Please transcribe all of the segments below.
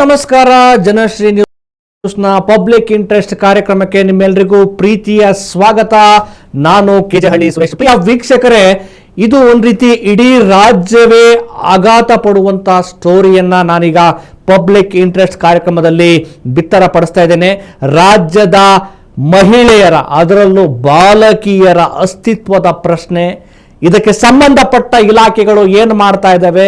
ನಮಸ್ಕಾರ. Janashree ನ್ಯೂಸ್ನ public interest ಕಾರ್ಯಕ್ರಮಕ್ಕೆ ನಿಮ್ಮೆಲ್ಲರಿಗೂ ಪ್ರೀತಿಯ ಸ್ವಾಗತ. ನಾನು ಕೆಜಹಳ್ಳಿ ಸುರೇಶ್. ಪ್ರಿಯ ವೀಕ್ಷಕರೇ, ಇದು ಒಂದು ರೀತಿ ಇಡೀ ರಾಜ್ಯವೇ ಆಘಾತ ಪಡುವಂತ ಸ್ಟೋರಿಯನ್ನ ನಾನೀಗ ಪಬ್ಲಿಕ್ ಇಂಟ್ರೆಸ್ಟ್ ಕಾರ್ಯಕ್ರಮದಲ್ಲಿ ಬಿತ್ತರ ಪಡಿಸ್ತಾ ಇದ್ದೇನೆ. ರಾಜ್ಯದ ಮಹಿಳೆಯರ, ಅದರಲ್ಲೂ ಬಾಲಕಿಯರ ಅಸ್ತಿತ್ವದ ಪ್ರಶ್ನೆ, ಇದಕ್ಕೆ ಸಂಬಂಧಪಟ್ಟ ಇಲಾಖೆಗಳು ಏನು ಮಾಡ್ತಾ ಇದ್ದಾವೆ,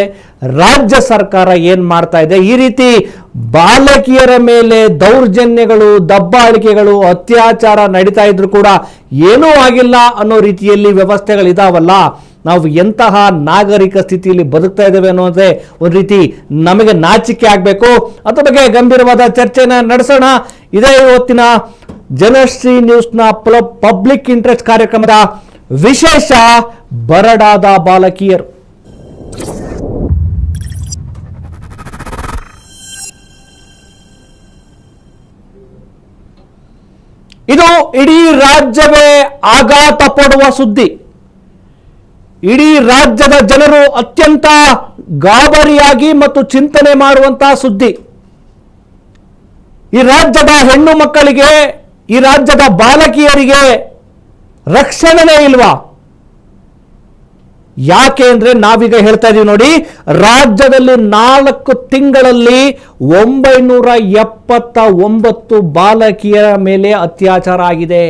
ರಾಜ್ಯ ಸರ್ಕಾರ ಏನು ಮಾಡ್ತಾ ಇದೆ, ಈ ರೀತಿ ಬಾಲಕಿಯರ ಮೇಲೆ ದೌರ್ಜನ್ಯಗಳು, ದಬ್ಬಾಳಿಕೆಗಳು, ಅತ್ಯಾಚಾರ ನಡೀತಾ ಇದ್ರು ಕೂಡ ಏನೂ ಆಗಿಲ್ಲ ಅನ್ನೋ ರೀತಿಯಲ್ಲಿ ವ್ಯವಸ್ಥೆಗಳಿದಾವಲ್ಲ. ನಾವು ಎಂತಹ ನಾಗರಿಕ ಸ್ಥಿತಿಯಲ್ಲಿ ಬದುಕ್ತಾ ಇದ್ದೇವೆ ಅನ್ನೋದೇ ಒಂದು ರೀತಿ ನಮಗೆ ನಾಚಿಕೆ ಆಗಬೇಕು. ಅದ್ರ ಬಗ್ಗೆ ಗಂಭೀರವಾದ ಚರ್ಚೆನ ನಡೆಸೋಣ. ಇದೇ ಇವತ್ತಿನ ಜನಶ್ರೀ ನ್ಯೂಸ್ನ ಪಬ್ಲಿಕ್ ಇಂಟ್ರೆಸ್ಟ್ ಕಾರ್ಯಕ್ರಮದ ವಿಶೇಷ ಬರಡಾದ ಬಾಲಕಿಯರು. ಇದು ಇಡೀ ರಾಜ್ಯವೇ ಆಘಾತ ಪಡುವ ಸುದ್ದಿ. ಇಡೀ ರಾಜ್ಯದ ಜನರು ಅತ್ಯಂತ ಗಾಬರಿಯಾಗಿ ಮತ್ತು ಚಿಂತನೆ ಮಾಡುವಂತಹ ಸುದ್ದಿ. ಈ ರಾಜ್ಯದ ಹೆಣ್ಣು ಮಕ್ಕಳಿಗೆ, ಈ ರಾಜ್ಯದ ಬಾಲಕಿಯರಿಗೆ ರಕ್ಷಣೆನೇ ಇಲ್ವಾ? ಯಾಕೆ ಅಂದ್ರೆ ನಾವೀಗ ಹೇಳ್ತಾ ಇದೀವಿ ನೋಡಿ, ರಾಜ್ಯದಲ್ಲಿ ನಾಲ್ಕು ತಿಂಗಳಲ್ಲಿ ಒಂಬೈನೂರ ಎಪ್ಪತ್ತ ಒಂಬತ್ತು ಬಾಲಕಿಯರ ಮೇಲೆ ಅತ್ಯಾಚಾರ ಆಗಿದೆ.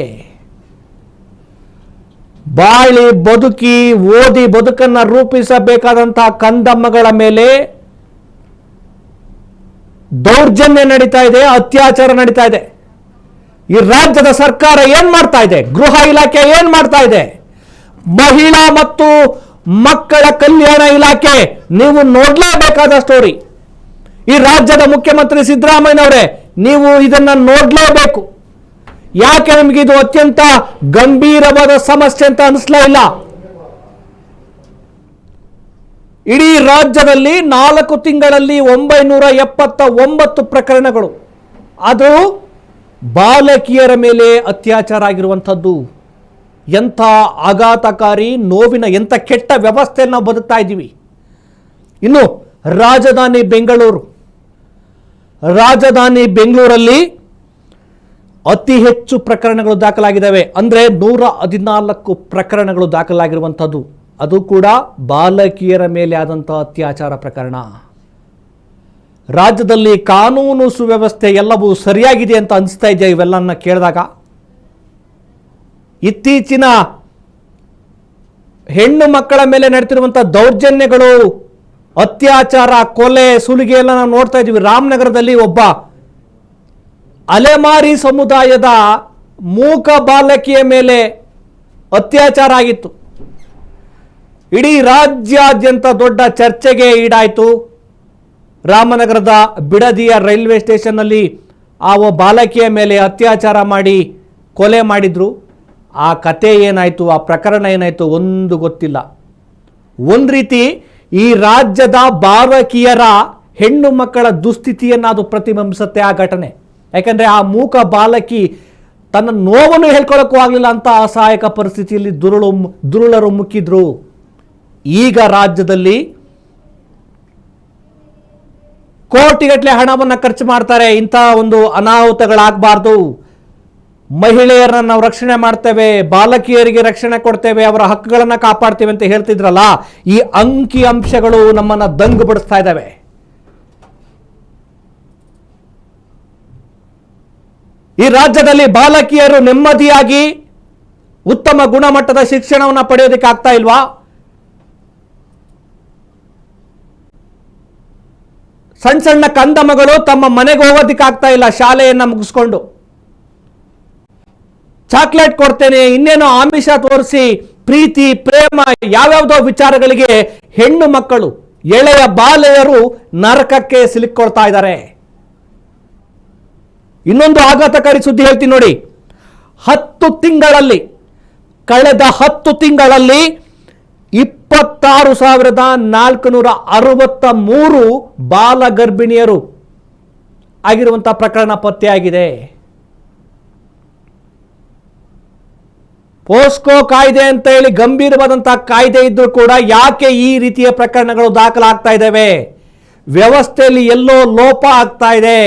ಬಾಳಿ ಬದುಕಿ, ಓದಿ ಬದುಕನ್ನ ರೂಪಿಸಬೇಕಾದಂತಹ ಕಂದಮ್ಮಗಳ ಮೇಲೆ ದೌರ್ಜನ್ಯ ನಡೀತಾ ಇದೆ, ಅತ್ಯಾಚಾರ ನಡೀತಾ ಇದೆ. ಈ ರಾಜ್ಯದ ಸರ್ಕಾರ ಏನ್ ಮಾಡ್ತಾ ಇದೆ? ಗೃಹ ಇಲಾಖೆ ಏನ್ ಮಾಡ್ತಾ ಇದೆ? ಮಹಿಳಾ ಮತ್ತು ಮಕ್ಕಳ ಕಲ್ಯಾಣ ಇಲಾಖೆ, ನೀವು ನೋಡ್ಲೇಬೇಕಾದ ಸ್ಟೋರಿ ಈ ರಾಜ್ಯದ ಮುಖ್ಯಮಂತ್ರಿ ಸಿದ್ದರಾಮಯ್ಯನವರೇ, ನೀವು ಇದನ್ನ ನೋಡ್ಲೇಬೇಕು. ಯಾಕೆ ನಮ್ಗೆ ಇದು ಅತ್ಯಂತ ಗಂಭೀರವಾದ ಸಮಸ್ಯೆ ಅಂತ ಅನಿಸ್ಲೇ ಇಲ್ಲ. ಇಡೀ ರಾಜ್ಯದಲ್ಲಿ ನಾಲ್ಕು ತಿಂಗಳಲ್ಲಿ ಒಂಬೈನೂರ ಎಪ್ಪತ್ತ ಒಂಬತ್ತು ಪ್ರಕರಣಗಳು. ಅದು ಬಾಲಕಿಯರ ಮೇಲೆ ಅತ್ಯಾಚಾರ ಆಗಿರುವಂಥದ್ದು. ಎಂಥ ಆಘಾತಕಾರಿ ನೋವಿನ ಎಂಥ ಕೆಟ್ಟ ವ್ಯವಸ್ಥೆಯನ್ನು ನಾವು ಬದುಕ್ತಾ ಇದ್ದೀವಿ. ಇನ್ನು ರಾಜಧಾನಿ ಬೆಂಗಳೂರು. ರಾಜಧಾನಿ ಬೆಂಗಳೂರಲ್ಲಿ ಅತಿ ಹೆಚ್ಚು ಪ್ರಕರಣಗಳು ದಾಖಲಾಗಿದ್ದಾವೆ. ಅಂದರೆ ನೂರ ಹದಿನಾಲ್ಕು ಪ್ರಕರಣಗಳು ದಾಖಲಾಗಿರುವಂಥದ್ದು. ಅದು ಕೂಡ ಬಾಲಕಿಯರ ಮೇಲೆ ಆದಂಥ ಅತ್ಯಾಚಾರ ಪ್ರಕರಣ. ರಾಜ್ಯದಲ್ಲಿ ಕಾನೂನು ಸುವ್ಯವಸ್ಥೆ ಎಲ್ಲವೂ ಸರಿಯಾಗಿದೆ ಅಂತ ಅನಿಸ್ತಾ ಇದೆಯಾ ಇವೆಲ್ಲನ್ನ ಕೇಳಿದಾಗ? ಇತ್ತೀಚಿನ ಹೆಣ್ಣು ಮಕ್ಕಳ ಮೇಲೆ ನಡೆತಿರುವಂಥ ದೌರ್ಜನ್ಯಗಳು, ಅತ್ಯಾಚಾರ, ಕೊಲೆ ಸುಲಿಗೆ ಎಲ್ಲ ನಾವು ನೋಡ್ತಾ ಇದ್ದೀವಿ. ರಾಮನಗರದಲ್ಲಿ ಒಬ್ಬ ಅಲೆಮಾರಿ ಸಮುದಾಯದ ಮೂಕ ಬಾಲಕಿಯ ಮೇಲೆ ಅತ್ಯಾಚಾರ ಆಗಿತ್ತು. ಇಡೀ ರಾಜ್ಯಾದ್ಯಂತ ದೊಡ್ಡ ಚರ್ಚೆಗೆ ಈಡಾಯಿತು. ರಾಮನಗರದ ಬಿಡದಿಯ ರೈಲ್ವೆ ಸ್ಟೇಷನ್ನಲ್ಲಿ ಆ ಬಾಲಕಿಯ ಮೇಲೆ ಅತ್ಯಾಚಾರ ಮಾಡಿ, ಕೊಲೆ ಮಾಡಿದ್ರು. ಆ ಕತೆ ಏನಾಯಿತು, ಆ ಪ್ರಕರಣ ಏನಾಯಿತು ಒಂದು ಗೊತ್ತಿಲ್ಲ. ಒಂದು ರೀತಿ ಈ ರಾಜ್ಯದ ಬಾರಕಿಯರ ಹೆಣ್ಣು ಮಕ್ಕಳ ದುಸ್ಥಿತಿಯನ್ನು ಅದು ಪ್ರತಿಬಿಂಬಿಸುತ್ತೆ ಆ ಘಟನೆ. ಯಾಕೆಂದರೆ ಆ ಮೂಕ ಬಾಲಕಿ ತನ್ನ ನೋವನ್ನು ಹೇಳ್ಕೊಳ್ಳೋಕ್ಕೂ ಆಗಲಿಲ್ಲ ಅಂತ ಅಸಹಾಯಕ ಪರಿಸ್ಥಿತಿಯಲ್ಲಿ ದುರುಳು ದುರುಳರು ಮುಕ್ಕಿದ್ರು. ಈಗ ರಾಜ್ಯದಲ್ಲಿ ಕೋಟಿಗಟ್ಟಲೆ ಹಣವನ್ನು ಖರ್ಚು ಮಾಡ್ತಾರೆ ಇಂಥ ಒಂದು ಅನಾಹುತಗಳಾಗಬಾರ್ದು. ಮಹಿಳೆಯರನ್ನ ನಾವು ರಕ್ಷಣೆ ಮಾಡ್ತೇವೆ, ಬಾಲಕಿಯರಿಗೆ ರಕ್ಷಣೆ ಕೊಡ್ತೇವೆ, ಅವರ ಹಕ್ಕುಗಳನ್ನು ಕಾಪಾಡ್ತೇವೆ ಅಂತ ಹೇಳ್ತಿದ್ರಲ್ಲ, ಈ ಅಂಕಿ ಅಂಶಗಳು ನಮ್ಮನ್ನ ದಂಗು ಬಿಡಿಸ್ತಾ ಇದ್ದಾವೆ. ಈ ರಾಜ್ಯದಲ್ಲಿ ಬಾಲಕಿಯರು ನೆಮ್ಮದಿಯಾಗಿ ಉತ್ತಮ ಗುಣಮಟ್ಟದ ಶಿಕ್ಷಣವನ್ನು ಪಡೆಯೋದಕ್ಕೆ ಆಗ್ತಾ ಇಲ್ವಾ? ಸಣ್ಣ ಸಣ್ಣ ಕಂದಮಗಳು ತಮ್ಮ ಮನೆಗೆ ಹೋಗೋದಕ್ಕೆ ಆಗ್ತಾ ಇಲ್ಲ, ಶಾಲೆಯನ್ನ ಮುಗಿಸ್ಕೊಂಡು. ಚಾಕ್ಲೇಟ್ ಕೊಡ್ತೇನೆ, ಇನ್ನೇನೋ ಆಮಿಷ ತೋರಿಸಿ, ಪ್ರೀತಿ, ಪ್ರೇಮ, ಯಾವ್ಯಾವುದೋ ವಿಚಾರಗಳಿಗೆ ಹೆಣ್ಣು ಮಕ್ಕಳು, ಎಳೆಯ ಬಾಲೆಯರು ನರಕಕ್ಕೆ ಸಿಲುಕೊಳ್ತಾ ಇದ್ದಾರೆ. ಇನ್ನೊಂದು ಆಘಾತಕಾರಿ ಸುದ್ದಿ ಹೇಳ್ತೀನಿ ನೋಡಿ. ಹತ್ತು ತಿಂಗಳಲ್ಲಿ, ಕಳೆದ ಹತ್ತು ತಿಂಗಳಲ್ಲಿ ಇಪ್ಪತ್ತಾರು ಸಾವಿರದ ನಾಲ್ಕುನೂರ ಅರವತ್ತ ಮೂರು ಬಾಲ ಗರ್ಭಿಣಿಯರು ಆಗಿರುವಂಥ ಪ್ರಕರಣ ಪತ್ತೆಯಾಗಿದೆ. ಪೋಸ್ಕೋ ಕಾಯ್ದೆ ಅಂತ ಹೇಳಿ ಗಂಭೀರವಾದಂತಹ ಕಾಯ್ದೆ ಇದ್ದರೂ ಕೂಡ ಯಾಕೆ ಈ ರೀತಿಯ ಪ್ರಕರಣಗಳು ದಾಖಲಾಗ್ತಾ ಇದ್ದಾವೆ? ವ್ಯವಸ್ಥೆಯಲ್ಲಿ ಎಲ್ಲೋ ಲೋಪ ಆಗ್ತಾ ಇದೆ.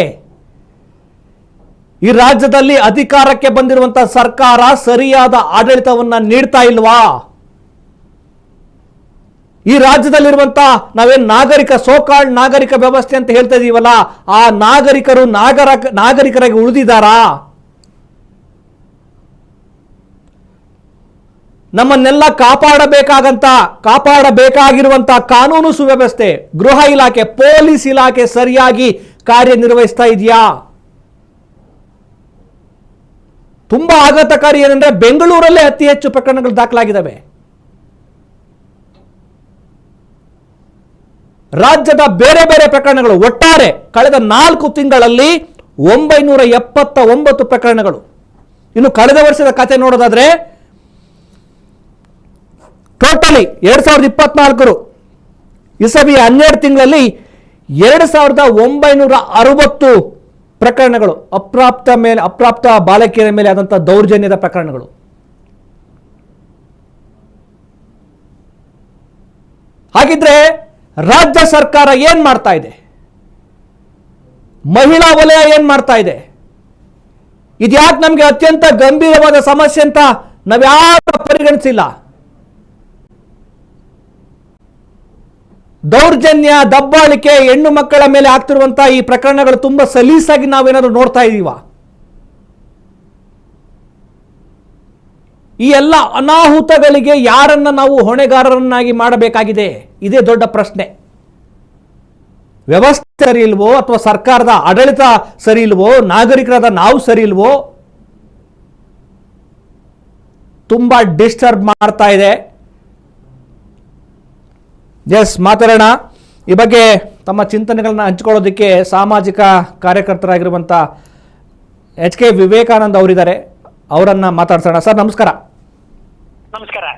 ಈ ರಾಜ್ಯದಲ್ಲಿ ಅಧಿಕಾರಕ್ಕೆ ಬಂದಿರುವಂತಹ ಸರ್ಕಾರ ಸರಿಯಾದ ಆಡಳಿತವನ್ನ ನೀಡ್ತಾ ಇಲ್ವಾ? ಈ ರಾಜ್ಯದಲ್ಲಿರುವಂತಹ ನಾವೇನ್ ನಾಗರಿಕ, ಸೋಕಾಳ್ ನಾಗರಿಕ ವ್ಯವಸ್ಥೆ ಅಂತ ಹೇಳ್ತಾ ಇದೀವಲ್ಲ, ಆ ನಾಗರಿಕರು ನಾಗರ, ನಾಗರಿಕರಾಗಿ ಉಳಿದಿದ್ದಾರಾ? ನಮ್ಮನ್ನೆಲ್ಲ ಕಾಪಾಡಬೇಕಾಗಂತ ಕಾಪಾಡಬೇಕಾಗಿರುವಂತ ಕಾನೂನು ಸುವ್ಯವಸ್ಥೆ ಗೃಹ ಇಲಾಖೆ, ಪೊಲೀಸ್ ಇಲಾಖೆ ಸರಿಯಾಗಿ ಕಾರ್ಯನಿರ್ವಹಿಸ್ತಾ ಇದೆಯಾ? ತುಂಬಾ ಆಘಾತಕಾರಿ ಏನಂದ್ರೆ ಬೆಂಗಳೂರಲ್ಲೇ ಅತಿ ಹೆಚ್ಚು ಪ್ರಕರಣಗಳು ದಾಖಲಾಗಿದ್ದಾವೆ. ರಾಜ್ಯದ ಬೇರೆ ಬೇರೆ ಪ್ರಕರಣಗಳು, ಒಟ್ಟಾರೆ ಕಳೆದ ನಾಲ್ಕು ತಿಂಗಳಲ್ಲಿ ಒಂಬೈನೂರ ಎಪ್ಪತ್ತ ಒಂಬತ್ತು ಪ್ರಕರಣಗಳು. ಇನ್ನು ಕಳೆದ ವರ್ಷದ ಕತೆ ನೋಡೋದಾದ್ರೆ ಟೋಟಲಿ ಎರಡ್ ಸಾವಿರದ ಇಪ್ಪತ್ನಾಲ್ಕರು. ಇಸವಿ ಹನ್ನೆರಡು ತಿಂಗಳಲ್ಲಿ ಎರಡು ಸಾವಿರದ ಒಂಬೈನೂರ ಅರವತ್ತು ಪ್ರಕರಣಗಳು, ಅಪ್ರಾಪ್ತ ಮೇಲೆ, ಅಪ್ರಾಪ್ತ ಬಾಲಕಿಯರ ಮೇಲೆ ಆದಂಥ ದೌರ್ಜನ್ಯದ ಪ್ರಕರಣಗಳು. ಹಾಗಿದ್ರೆ ರಾಜ್ಯ ಸರ್ಕಾರ ಏನ್ ಮಾಡ್ತಾ ಇದೆ? ಮಹಿಳಾ ವಲಯ ಏನ್ ಮಾಡ್ತಾ ಇದೆ? ಇದ್ಯಾಕೆ ನಮಗೆ ಅತ್ಯಂತ ಗಂಭೀರವಾದ ಸಮಸ್ಯೆ ಅಂತ ನಾವ್ಯಾರು ಪರಿಗಣಿಸಿಲ್ಲ. ದೌರ್ಜನ್ಯ, ದಬ್ಬಾಳಿಕೆ, ಹೆಣ್ಣು ಮಕ್ಕಳ ಮೇಲೆ ಆಗ್ತಿರುವಂತಹ ಈ ಪ್ರಕರಣಗಳು ತುಂಬಾ ಸಲೀಸಾಗಿ ನಾವೇನಾದ್ರು ನೋಡ್ತಾ ಇದೀವ? ಈ ಎಲ್ಲ ಅನಾಹುತಗಳಿಗೆ ಯಾರನ್ನ ನಾವು ಹೊಣೆಗಾರರನ್ನಾಗಿ ಮಾಡಬೇಕಾಗಿದೆ? ಇದೇ ದೊಡ್ಡ ಪ್ರಶ್ನೆ. ವ್ಯವಸ್ಥೆ ಸರಿ ಇಲ್ವೋ ಅಥವಾ ಸರ್ಕಾರದ ಆಡಳಿತ ಸರಿ ಇಲ್ವೋ, ನಾಗರಿಕರಾದ ನಾವು ಸರಿ ಇಲ್ವೋ? ತುಂಬಾ ಡಿಸ್ಟರ್ಬ್ ಮಾಡ್ತಾ ಇದೆ. ಎಸ್ ಮಾತಾಡೋಣ ಈ ಬಗ್ಗೆ ತಮ್ಮ ಚಿಂತನೆಗಳನ್ನ ಹಂಚಿಕೊಳ್ಳೋದಕ್ಕೆ ಸಾಮಾಜಿಕ ಕಾರ್ಯಕರ್ತರಾಗಿರುವಂಥ ಎಚ್ ಕೆ ವಿವೇಕಾನಂದ್ ಅವರಿದ್ದಾರೆ. ಅವರನ್ನು ಮಾತಾಡ್ಸೋಣ. ಸರ್, ನಮಸ್ಕಾರ. ನಮಸ್ಕಾರ.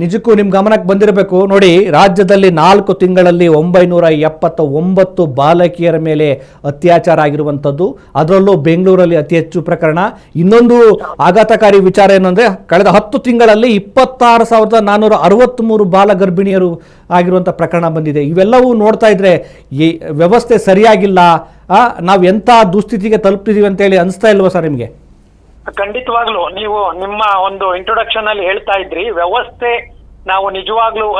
ನಿಜಕ್ಕೂ ನಿಮ್ಮ ಗಮನಕ್ಕೆ ಬಂದಿರಬೇಕು. ನೋಡಿ, ರಾಜ್ಯದಲ್ಲಿ ನಾಲ್ಕು ತಿಂಗಳಲ್ಲಿ ಒಂಬೈನೂರ ಎಪ್ಪತ್ತ ಒಂಬತ್ತು ಬಾಲಕಿಯರ ಮೇಲೆ ಅತ್ಯಾಚಾರ ಆಗಿರುವಂಥದ್ದು. ಅದರಲ್ಲೂ ಬೆಂಗಳೂರಲ್ಲಿ ಅತಿ ಹೆಚ್ಚು ಪ್ರಕರಣ. ಇನ್ನೊಂದು ಆಘಾತಕಾರಿ ವಿಚಾರ ಏನಂದ್ರೆ, ಕಳೆದ ಹತ್ತು ತಿಂಗಳಲ್ಲಿ ಇಪ್ಪತ್ತಾರು ಸಾವಿರದ ನಾನ್ನೂರ ಅರವತ್ತ್ಮೂರು ಬಾಲ ಗರ್ಭಿಣಿಯರು ಆಗಿರುವಂಥ ಪ್ರಕರಣ ಬಂದಿದೆ. ಇವೆಲ್ಲವೂ ನೋಡ್ತಾ ಇದ್ರೆ, ಈ ವ್ಯವಸ್ಥೆ ಸರಿಯಾಗಿಲ್ಲ. ನಾವು ಎಂಥ ದುಸ್ಥಿತಿಗೆ ತಲುಪ್ತಿದ್ದೀವಿ ಅಂತೇಳಿ ಅನಿಸ್ತಾ ಇಲ್ವಾ ಸರ್ ನಿಮಗೆ? ಖಂಡಿತವಾಗ್ಲು, ನೀವು ನಿಮ್ಮ ಒಂದು ಇಂಟ್ರೊಡಕ್ಷನ್ ಅಲ್ಲಿ ಹೇಳ್ತಾ ಇದ್ರಿ, ವ್ಯವಸ್ಥೆ ನಾವು ನಿಜವಾಗ್ಲೂ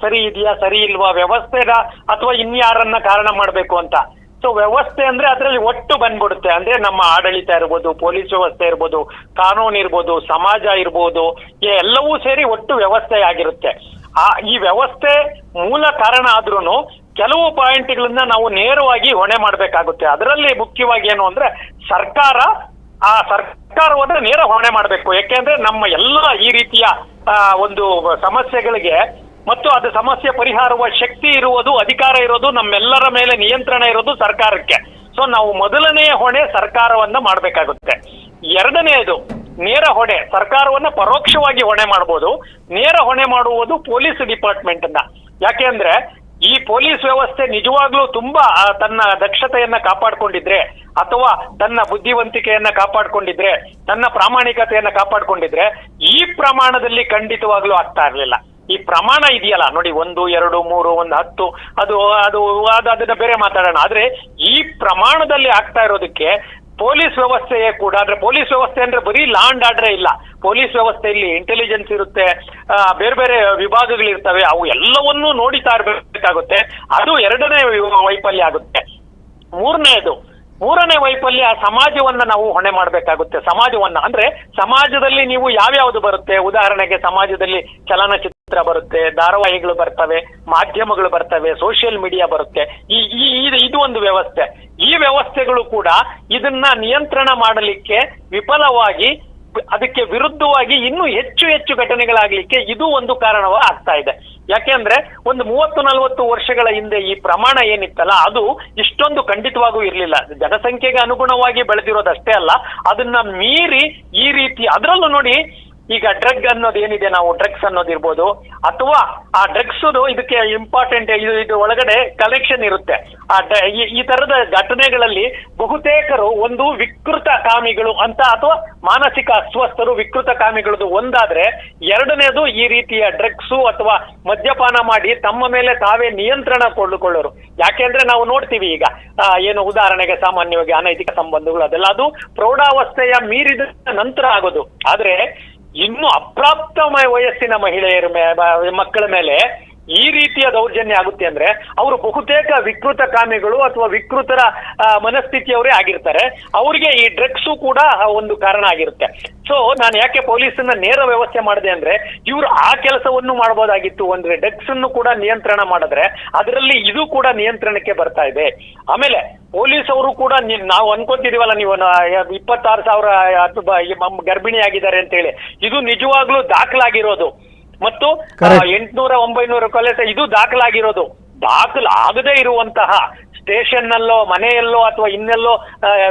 ಸರಿ ಇದೆಯಾ, ಸರಿ ಇಲ್ವಾ ವ್ಯವಸ್ಥೆನ ಅಥವಾ ಇನ್ಯಾರನ್ನ ಕಾರಣ ಮಾಡಬೇಕು ಅಂತ. ಸೊ ವ್ಯವಸ್ಥೆ ಅಂದ್ರೆ ಅದರಲ್ಲಿ ಒಟ್ಟು ಬಂದ್ಬಿಡುತ್ತೆ. ಅಂದ್ರೆ ನಮ್ಮ ಆಡಳಿತ ಇರ್ಬೋದು, ಪೊಲೀಸ್ ವ್ಯವಸ್ಥೆ ಇರ್ಬೋದು, ಕಾನೂನು ಇರ್ಬೋದು, ಸಮಾಜ ಇರ್ಬೋದು ಎಲ್ಲವೂ ಸೇರಿ ಒಟ್ಟು ವ್ಯವಸ್ಥೆ ಆಗಿರುತ್ತೆ. ಆ, ಈ ವ್ಯವಸ್ಥೆ ಮೂಲ ಕಾರಣ ಆದ್ರೂ ಕೆಲವು ಪಾಯಿಂಟ್ಗಳನ್ನ ನಾವು ನೇರವಾಗಿ ಹೊಣೆ ಮಾಡಬೇಕಾಗುತ್ತೆ. ಅದರಲ್ಲಿ ಮುಖ್ಯವಾಗಿ ಏನು ಅಂದ್ರೆ ಸರ್ಕಾರ ಆ ಸರ್ಕಾರವನ್ನ ನೇರ ಹೊಣೆ ಮಾಡಬೇಕು. ಯಾಕೆಂದ್ರೆ ನಮ್ಮ ಎಲ್ಲ ಈ ರೀತಿಯ ಒಂದು ಸಮಸ್ಯೆಗಳಿಗೆ ಮತ್ತು ಅದು ಸಮಸ್ಯೆ ಪರಿಹಾರುವ ಶಕ್ತಿ ಇರುವುದು, ಅಧಿಕಾರ ಇರೋದು, ನಮ್ಮೆಲ್ಲರ ಮೇಲೆ ನಿಯಂತ್ರಣ ಇರೋದು ಸರ್ಕಾರಕ್ಕೆ. ಸೊ ನಾವು ಮೊದಲನೆಯ ಹೊಣೆ ಸರ್ಕಾರವನ್ನ ಮಾಡಬೇಕಾಗುತ್ತೆ. ಎರಡನೆಯದು, ನೇರ ಹೊಣೆ. ಸರ್ಕಾರವನ್ನ ಪರೋಕ್ಷವಾಗಿ ಹೊಣೆ ಮಾಡಬಹುದು ನೇರ ಹೊಣೆ ಮಾಡುವುದು ಪೊಲೀಸ್ ಡಿಪಾರ್ಟ್ಮೆಂಟ್ ಅನ್ನ ಯಾಕೆ ಅಂದ್ರೆ ಈ ಪೊಲೀಸ್ ವ್ಯವಸ್ಥೆ ನಿಜವಾಗ್ಲೂ ತುಂಬಾ ತನ್ನ ದಕ್ಷತೆಯನ್ನ ಕಾಪಾಡಿಕೊಂಡಿದ್ರೆ, ಅಥವಾ ತನ್ನ ಬುದ್ಧಿವಂತಿಕೆಯನ್ನ ಕಾಪಾಡಿಕೊಂಡಿದ್ರೆ, ತನ್ನ ಪ್ರಾಮಾಣಿಕತೆಯನ್ನ ಕಾಪಾಡಿಕೊಂಡಿದ್ರೆ, ಈ ಪ್ರಮಾಣದಲ್ಲಿ ಖಂಡಿತವಾಗ್ಲೂ ಆಗ್ತಾ ಇರಲಿಲ್ಲ. ಈ ಪ್ರಮಾಣ ಇದೆಯಲ್ಲ, ನೋಡಿ, ಒಂದು, ಎರಡು, ಮೂರು, ಒಂದು, ಹತ್ತು, ಅದು ಅದು ಅದು, ಅದನ್ನ ಬೇರೆ ಮಾತಾಡೋಣ. ಆದ್ರೆ ಈ ಪ್ರಮಾಣದಲ್ಲಿ ಆಗ್ತಾ ಇರೋದಕ್ಕೆ ಪೊಲೀಸ್ ವ್ಯವಸ್ಥೆಯೇ ಕೂಡ, ಅಂದ್ರೆ ಪೊಲೀಸ್ ವ್ಯವಸ್ಥೆ ಅಂದ್ರೆ ಬರೀ ಲಾ ಅಂಡ್ ಆರ್ಡರ್ ಇಲ್ಲ. ಪೊಲೀಸ್ ವ್ಯವಸ್ಥೆಯಲ್ಲಿ ಇಂಟೆಲಿಜೆನ್ಸ್ ಇರುತ್ತೆ ಬೇರೆ ಬೇರೆ ವಿಭಾಗಗಳಿರ್ತವೆ, ಅವು ಎಲ್ಲವನ್ನೂ ನೋಡಿತಾ ಇರಬೇಕಾಗುತ್ತೆ. ಅದು ಎರಡನೇ ವೈಫಲ್ಯ ಆಗುತ್ತೆ. ಮೂರನೇದು, ಮೂರನೇ ವೈಫಲ್ಯ ಸಮಾಜವನ್ನ ನಾವು ಹೊಣೆ ಮಾಡಬೇಕಾಗುತ್ತೆ. ಸಮಾಜವನ್ನ, ಅಂದ್ರೆ ಸಮಾಜದಲ್ಲಿ ನೀವು ಯಾವ್ಯಾವ್ದು ಬರುತ್ತೆ? ಉದಾಹರಣೆಗೆ ಸಮಾಜದಲ್ಲಿ ಚಲನಚಿತ್ರ ಬರುತ್ತೆ, ಧಾರಾವಾಹಿಗಳು ಬರ್ತವೆ, ಮಾಧ್ಯಮಗಳು ಬರ್ತವೆ ಸೋಷಿಯಲ್ ಮೀಡಿಯಾ ಬರುತ್ತೆ. ಈ ಇದು ಒಂದು ವ್ಯವಸ್ಥೆ. ಈ ವ್ಯವಸ್ಥೆಗಳು ಕೂಡ ಇದನ್ನ ನಿಯಂತ್ರಣ ಮಾಡಲಿಕ್ಕೆ ವಿಫಲವಾಗಿ ಅದಕ್ಕೆ ವಿರುದ್ಧವಾಗಿ ಇನ್ನೂ ಹೆಚ್ಚು ಹೆಚ್ಚು ಘಟನೆಗಳಾಗ್ಲಿಕ್ಕೆ ಇದು ಒಂದು ಕಾರಣವ ಆಗ್ತಾ ಇದೆ. ಯಾಕೆಂದ್ರೆ ಒಂದು ಮೂವತ್ತು, ನಲವತ್ತು ವರ್ಷಗಳ ಹಿಂದೆ ಈ ಪ್ರಮಾಣ ಏನಿತ್ತಲ್ಲ, ಅದು ಇಷ್ಟೊಂದು ಖಂಡಿತವಾಗೂ ಇರಲಿಲ್ಲ. ಜನಸಂಖ್ಯೆಗೆ ಅನುಗುಣವಾಗಿ ಬೆಳೆದಿರೋದಷ್ಟೇ ಅಲ್ಲ, ಅದನ್ನ ಮೀರಿ ಈ ರೀತಿ, ಅದರಲ್ಲೂ ನೋಡಿ ಈಗ ಡ್ರಗ್ ಅನ್ನೋದು ಏನಿದೆ ನಾವು ಡ್ರಗ್ಸ್ ಅನ್ನೋದಿರ್ಬೋದು ಅಥವಾ ಆ ಡ್ರಗ್ಸ್ ಇದಕ್ಕೆ ಇಂಪಾರ್ಟೆಂಟ್ ಇದು ಇದು ಒಳಗಡೆ ಕಲೆಕ್ಷನ್ ಇರುತ್ತೆ. ಆ ಈ- ತರದ ಘಟನೆಗಳಲ್ಲಿ ಬಹುತೇಕರು ಒಂದು ವಿಕೃತ ಕಾಮಿಗಳು ಅಂತ, ಅಥವಾ ಮಾನಸಿಕ ಅಸ್ವಸ್ಥರು ವಿಕೃತ ಕಾಮಿಗಳದ್ದು ಒಂದಾದ್ರೆ, ಎರಡನೇದು ಈ ರೀತಿಯ ಡ್ರಗ್ಸು ಅಥವಾ ಮದ್ಯಪಾನ ಮಾಡಿ ತಮ್ಮ ಮೇಲೆ ತಾವೇ ನಿಯಂತ್ರಣ ಕೊಳ್ಳುಕೊಳ್ಳೋರು. ಯಾಕೆಂದ್ರೆ ನಾವು ನೋಡ್ತೀವಿ ಈಗ ಏನು ಉದಾಹರಣೆಗೆ ಸಾಮಾನ್ಯವಾಗಿ ಅನೈತಿಕ ಸಂಬಂಧಗಳು ಅದೆಲ್ಲ, ಅದು ಪ್ರೌಢಾವಸ್ಥೆಯ ಮೀರಿದ ನಂತರ ಆಗೋದು. ಆದ್ರೆ ಇನ್ನು ಅಪ್ರಾಪ್ತ ಮ- ವಯಸ್ಸಿನ ಮಹಿಳೆಯರ ಮೇ- ಬ- ಮಕ್ಕಳ ಮೇಲೆ ಈ ರೀತಿಯ ದೌರ್ಜನ್ಯ ಆಗುತ್ತೆ ಅಂದ್ರೆ ಅವರು ಬಹುತೇಕ ವಿಕೃತ ಕಾಮಿಗಳು ಅಥವಾ ವಿಕೃತರ ಮನಸ್ಥಿತಿಯವರೇ ಆಗಿರ್ತಾರೆ. ಅವರಿಗೆ ಈ ಡ್ರಗ್ಸ್ ಕೂಡ ಒಂದು ಕಾರಣ ಆಗಿರುತ್ತೆ. ಸೊ ನಾನು ಯಾಕೆ ಪೊಲೀಸನ್ನ ನೇರ ವ್ಯವಸ್ಥೆ ಮಾಡಿದೆ ಅಂದ್ರೆ, ಇವರು ಆ ಕೆಲಸವನ್ನು ಮಾಡಬಹುದಾಗಿತ್ತು ಅಂದ್ರೆ ಡ್ರಗ್ಸ್ ಅನ್ನು ಕೂಡ ನಿಯಂತ್ರಣ ಮಾಡಿದ್ರೆ ಅದರಲ್ಲಿ ಇದು ಕೂಡ ನಿಯಂತ್ರಣಕ್ಕೆ ಬರ್ತಾ ಇದೆ. ಆಮೇಲೆ ಪೊಲೀಸ್ ಅವರು ಕೂಡ ನಾವು ಅನ್ಕೋತಿದೀವಲ್ಲ ನೀವು ಇಪ್ಪತ್ತಾರು ಸಾವಿರ ಗರ್ಭಿಣಿ ಆಗಿದ್ದಾರೆ ಅಂತ ಹೇಳಿ ಇದು ನಿಜವಾಗ್ಲೂ ದಾಖಲಾಗಿರೋದು. ಮತ್ತು. ಎಂಟ್ನೂರ ಒಂಬೈನೂರ ಕೊಲೆ ಇದು ದಾಖಲಾಗಿರೋದು ದಾಖಲಾಗದೇ ಇರುವಂತಹ ಸ್ಟೇಷನ್ ನಲ್ಲೋ ಮನೆಯಲ್ಲೋ ಅಥವಾ ಇನ್ನೆಲ್ಲೋ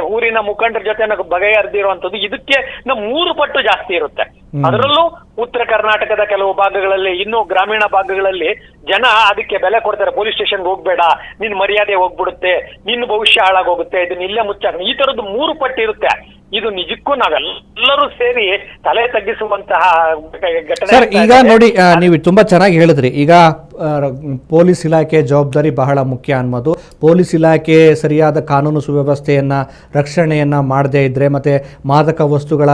ಊರಿನ ಮುಖಂಡರ ಜೊತೆ ಬಗೆಹರಿದಿರುವಂತದ್ದು ಇದಕ್ಕೆ ಮೂರು ಪಟ್ಟು ಜಾಸ್ತಿ ಇರುತ್ತೆ. ಅದರಲ್ಲೂ ಉತ್ತರ ಕರ್ನಾಟಕದ ಕೆಲವು ಭಾಗಗಳಲ್ಲಿ ಇನ್ನೂ ಗ್ರಾಮೀಣ ಭಾಗಗಳಲ್ಲಿ ಜನ ಅದಕ್ಕೆ ಬೆಲೆ ಕೊಡ್ತಾರೆ. ಪೊಲೀಸ್ ಸ್ಟೇಷನ್ಗೆ ಹೋಗ್ಬೇಡ ನಿನ್ ಮರ್ಯಾದೆ ಹೋಗ್ಬಿಡುತ್ತೆ ನಿನ್ನ ಭವಿಷ್ಯ ಹಾಳಾಗೋಗುತ್ತೆ ಇದನ್ನ ಇಲ್ಲೇ ಮುಚ್ಚ ಈ ತರದ್ದು ಮೂರು ಪಟ್ಟಿ ಇರುತ್ತೆ. ಇದು ನಿಜಕ್ಕೂ ನಾವೆಲ್ಲರೂ ಸೇರಿ ತಲೆ ತಗ್ಗಿಸುವಂತಹ ಘಟನೆ ಸರ್ ಈಗ ನೋಡಿ ನೀವು ತುಂಬಾ ಚೆನ್ನಾಗಿ ಹೇಳಿದ್ರಿ. ಈಗ ಪೊಲೀಸ್ ಇಲಾಖೆ ಜವಾಬ್ದಾರಿ ಬಹಳ ಮುಖ್ಯ ಅನ್ನೋದು. ಪೊಲೀಸ್ ಇಲಾಖೆ ಸರಿಯಾದ ಕಾನೂನು ಸುವ್ಯವಸ್ಥೆಯನ್ನ ರಕ್ಷಣೆಯನ್ನ ಮಾಡದೇ ಇದ್ದರೆ ಮತ್ತೆ ಮಾದಕ ವಸ್ತುಗಳ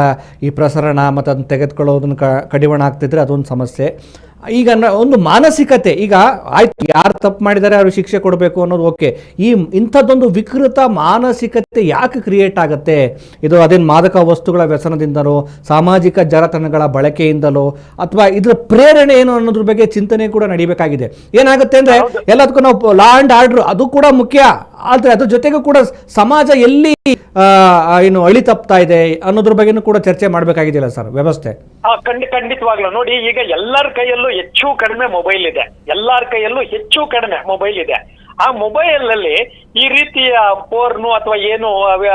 ಈ ಪ್ರಸರಣ ಮತ್ತು ಅದನ್ನು ತೆಗೆದುಕೊಳ್ಳೋದನ್ನು ಕಡಿವಾಣ ಆಗ್ತಿದ್ರೆ ಅದೊಂದು ಸಮಸ್ಯೆ. ಈಗ ಒಂದು ಮಾನಸಿಕತೆ ಈಗ ಆಯ್ತು ಯಾರು ತಪ್ಪು ಮಾಡಿದ್ದಾರೆ ಅವ್ರಿಗೆ ಶಿಕ್ಷೆ ಕೊಡಬೇಕು ಅನ್ನೋದು ಓಕೆ. ಈ ಇಂಥದ್ದೊಂದು ವಿಕೃತ ಮಾನಸಿಕತೆ ಯಾಕೆ ಕ್ರಿಯೇಟ್ ಆಗುತ್ತೆ? ಇದು ಅದೇನು ಮಾದಕ ವಸ್ತುಗಳ ವ್ಯಸನದಿಂದಲೋ ಸಾಮಾಜಿಕ ಜಾಲತಾಣಗಳ ಬಳಕೆಯಿಂದಲೋ ಅಥವಾ ಇದ್ರ ಪ್ರೇರಣೆ ಏನು ಅನ್ನೋದ್ರ ಬಗ್ಗೆ ಚಿಂತನೆ ಕೂಡ ನಡಿಬೇಕಾಗಿದೆ. ಏನಾಗುತ್ತೆ ಅಂದ್ರೆ ಎಲ್ಲದಕ್ಕೂ ನಾವು ಲಾ ಆ್ಯಂಡ್ ಆರ್ಡರ್ ಅದು ಕೂಡ ಮುಖ್ಯ. ಆದ್ರೆ ಅದ್ರ ಜೊತೆಗೂ ಕೂಡ ಸಮಾಜ ಎಲ್ಲಿ ಏನು ಅಳಿ ತಪ್ತಾ ಇದೆ ಅನ್ನೋದ್ರ ಬಗ್ಗೆನೂ ಕೂಡ ಚರ್ಚೆ ಮಾಡಬೇಕಾಗಿದೆಯಲ್ಲ ಸರ್? ವ್ಯವಸ್ಥೆ. ಖಂಡಿತವಾಗ್ಲೂ. ನೋಡಿ, ಈಗ ಎಲ್ಲರ ಕೈಯಲ್ಲೂ ಹೆಚ್ಚು ಕಡಿಮೆ ಮೊಬೈಲ್ ಇದೆ. ಎಲ್ಲರ ಕೈಯಲ್ಲೂ ಹೆಚ್ಚು ಕಡಿಮೆ ಮೊಬೈಲ್ ಇದೆ. ಆ ಮೊಬೈಲ್ ಅಲ್ಲಿ ಈ ರೀತಿಯ ಪೋರ್ನು ಅಥವಾ ಏನು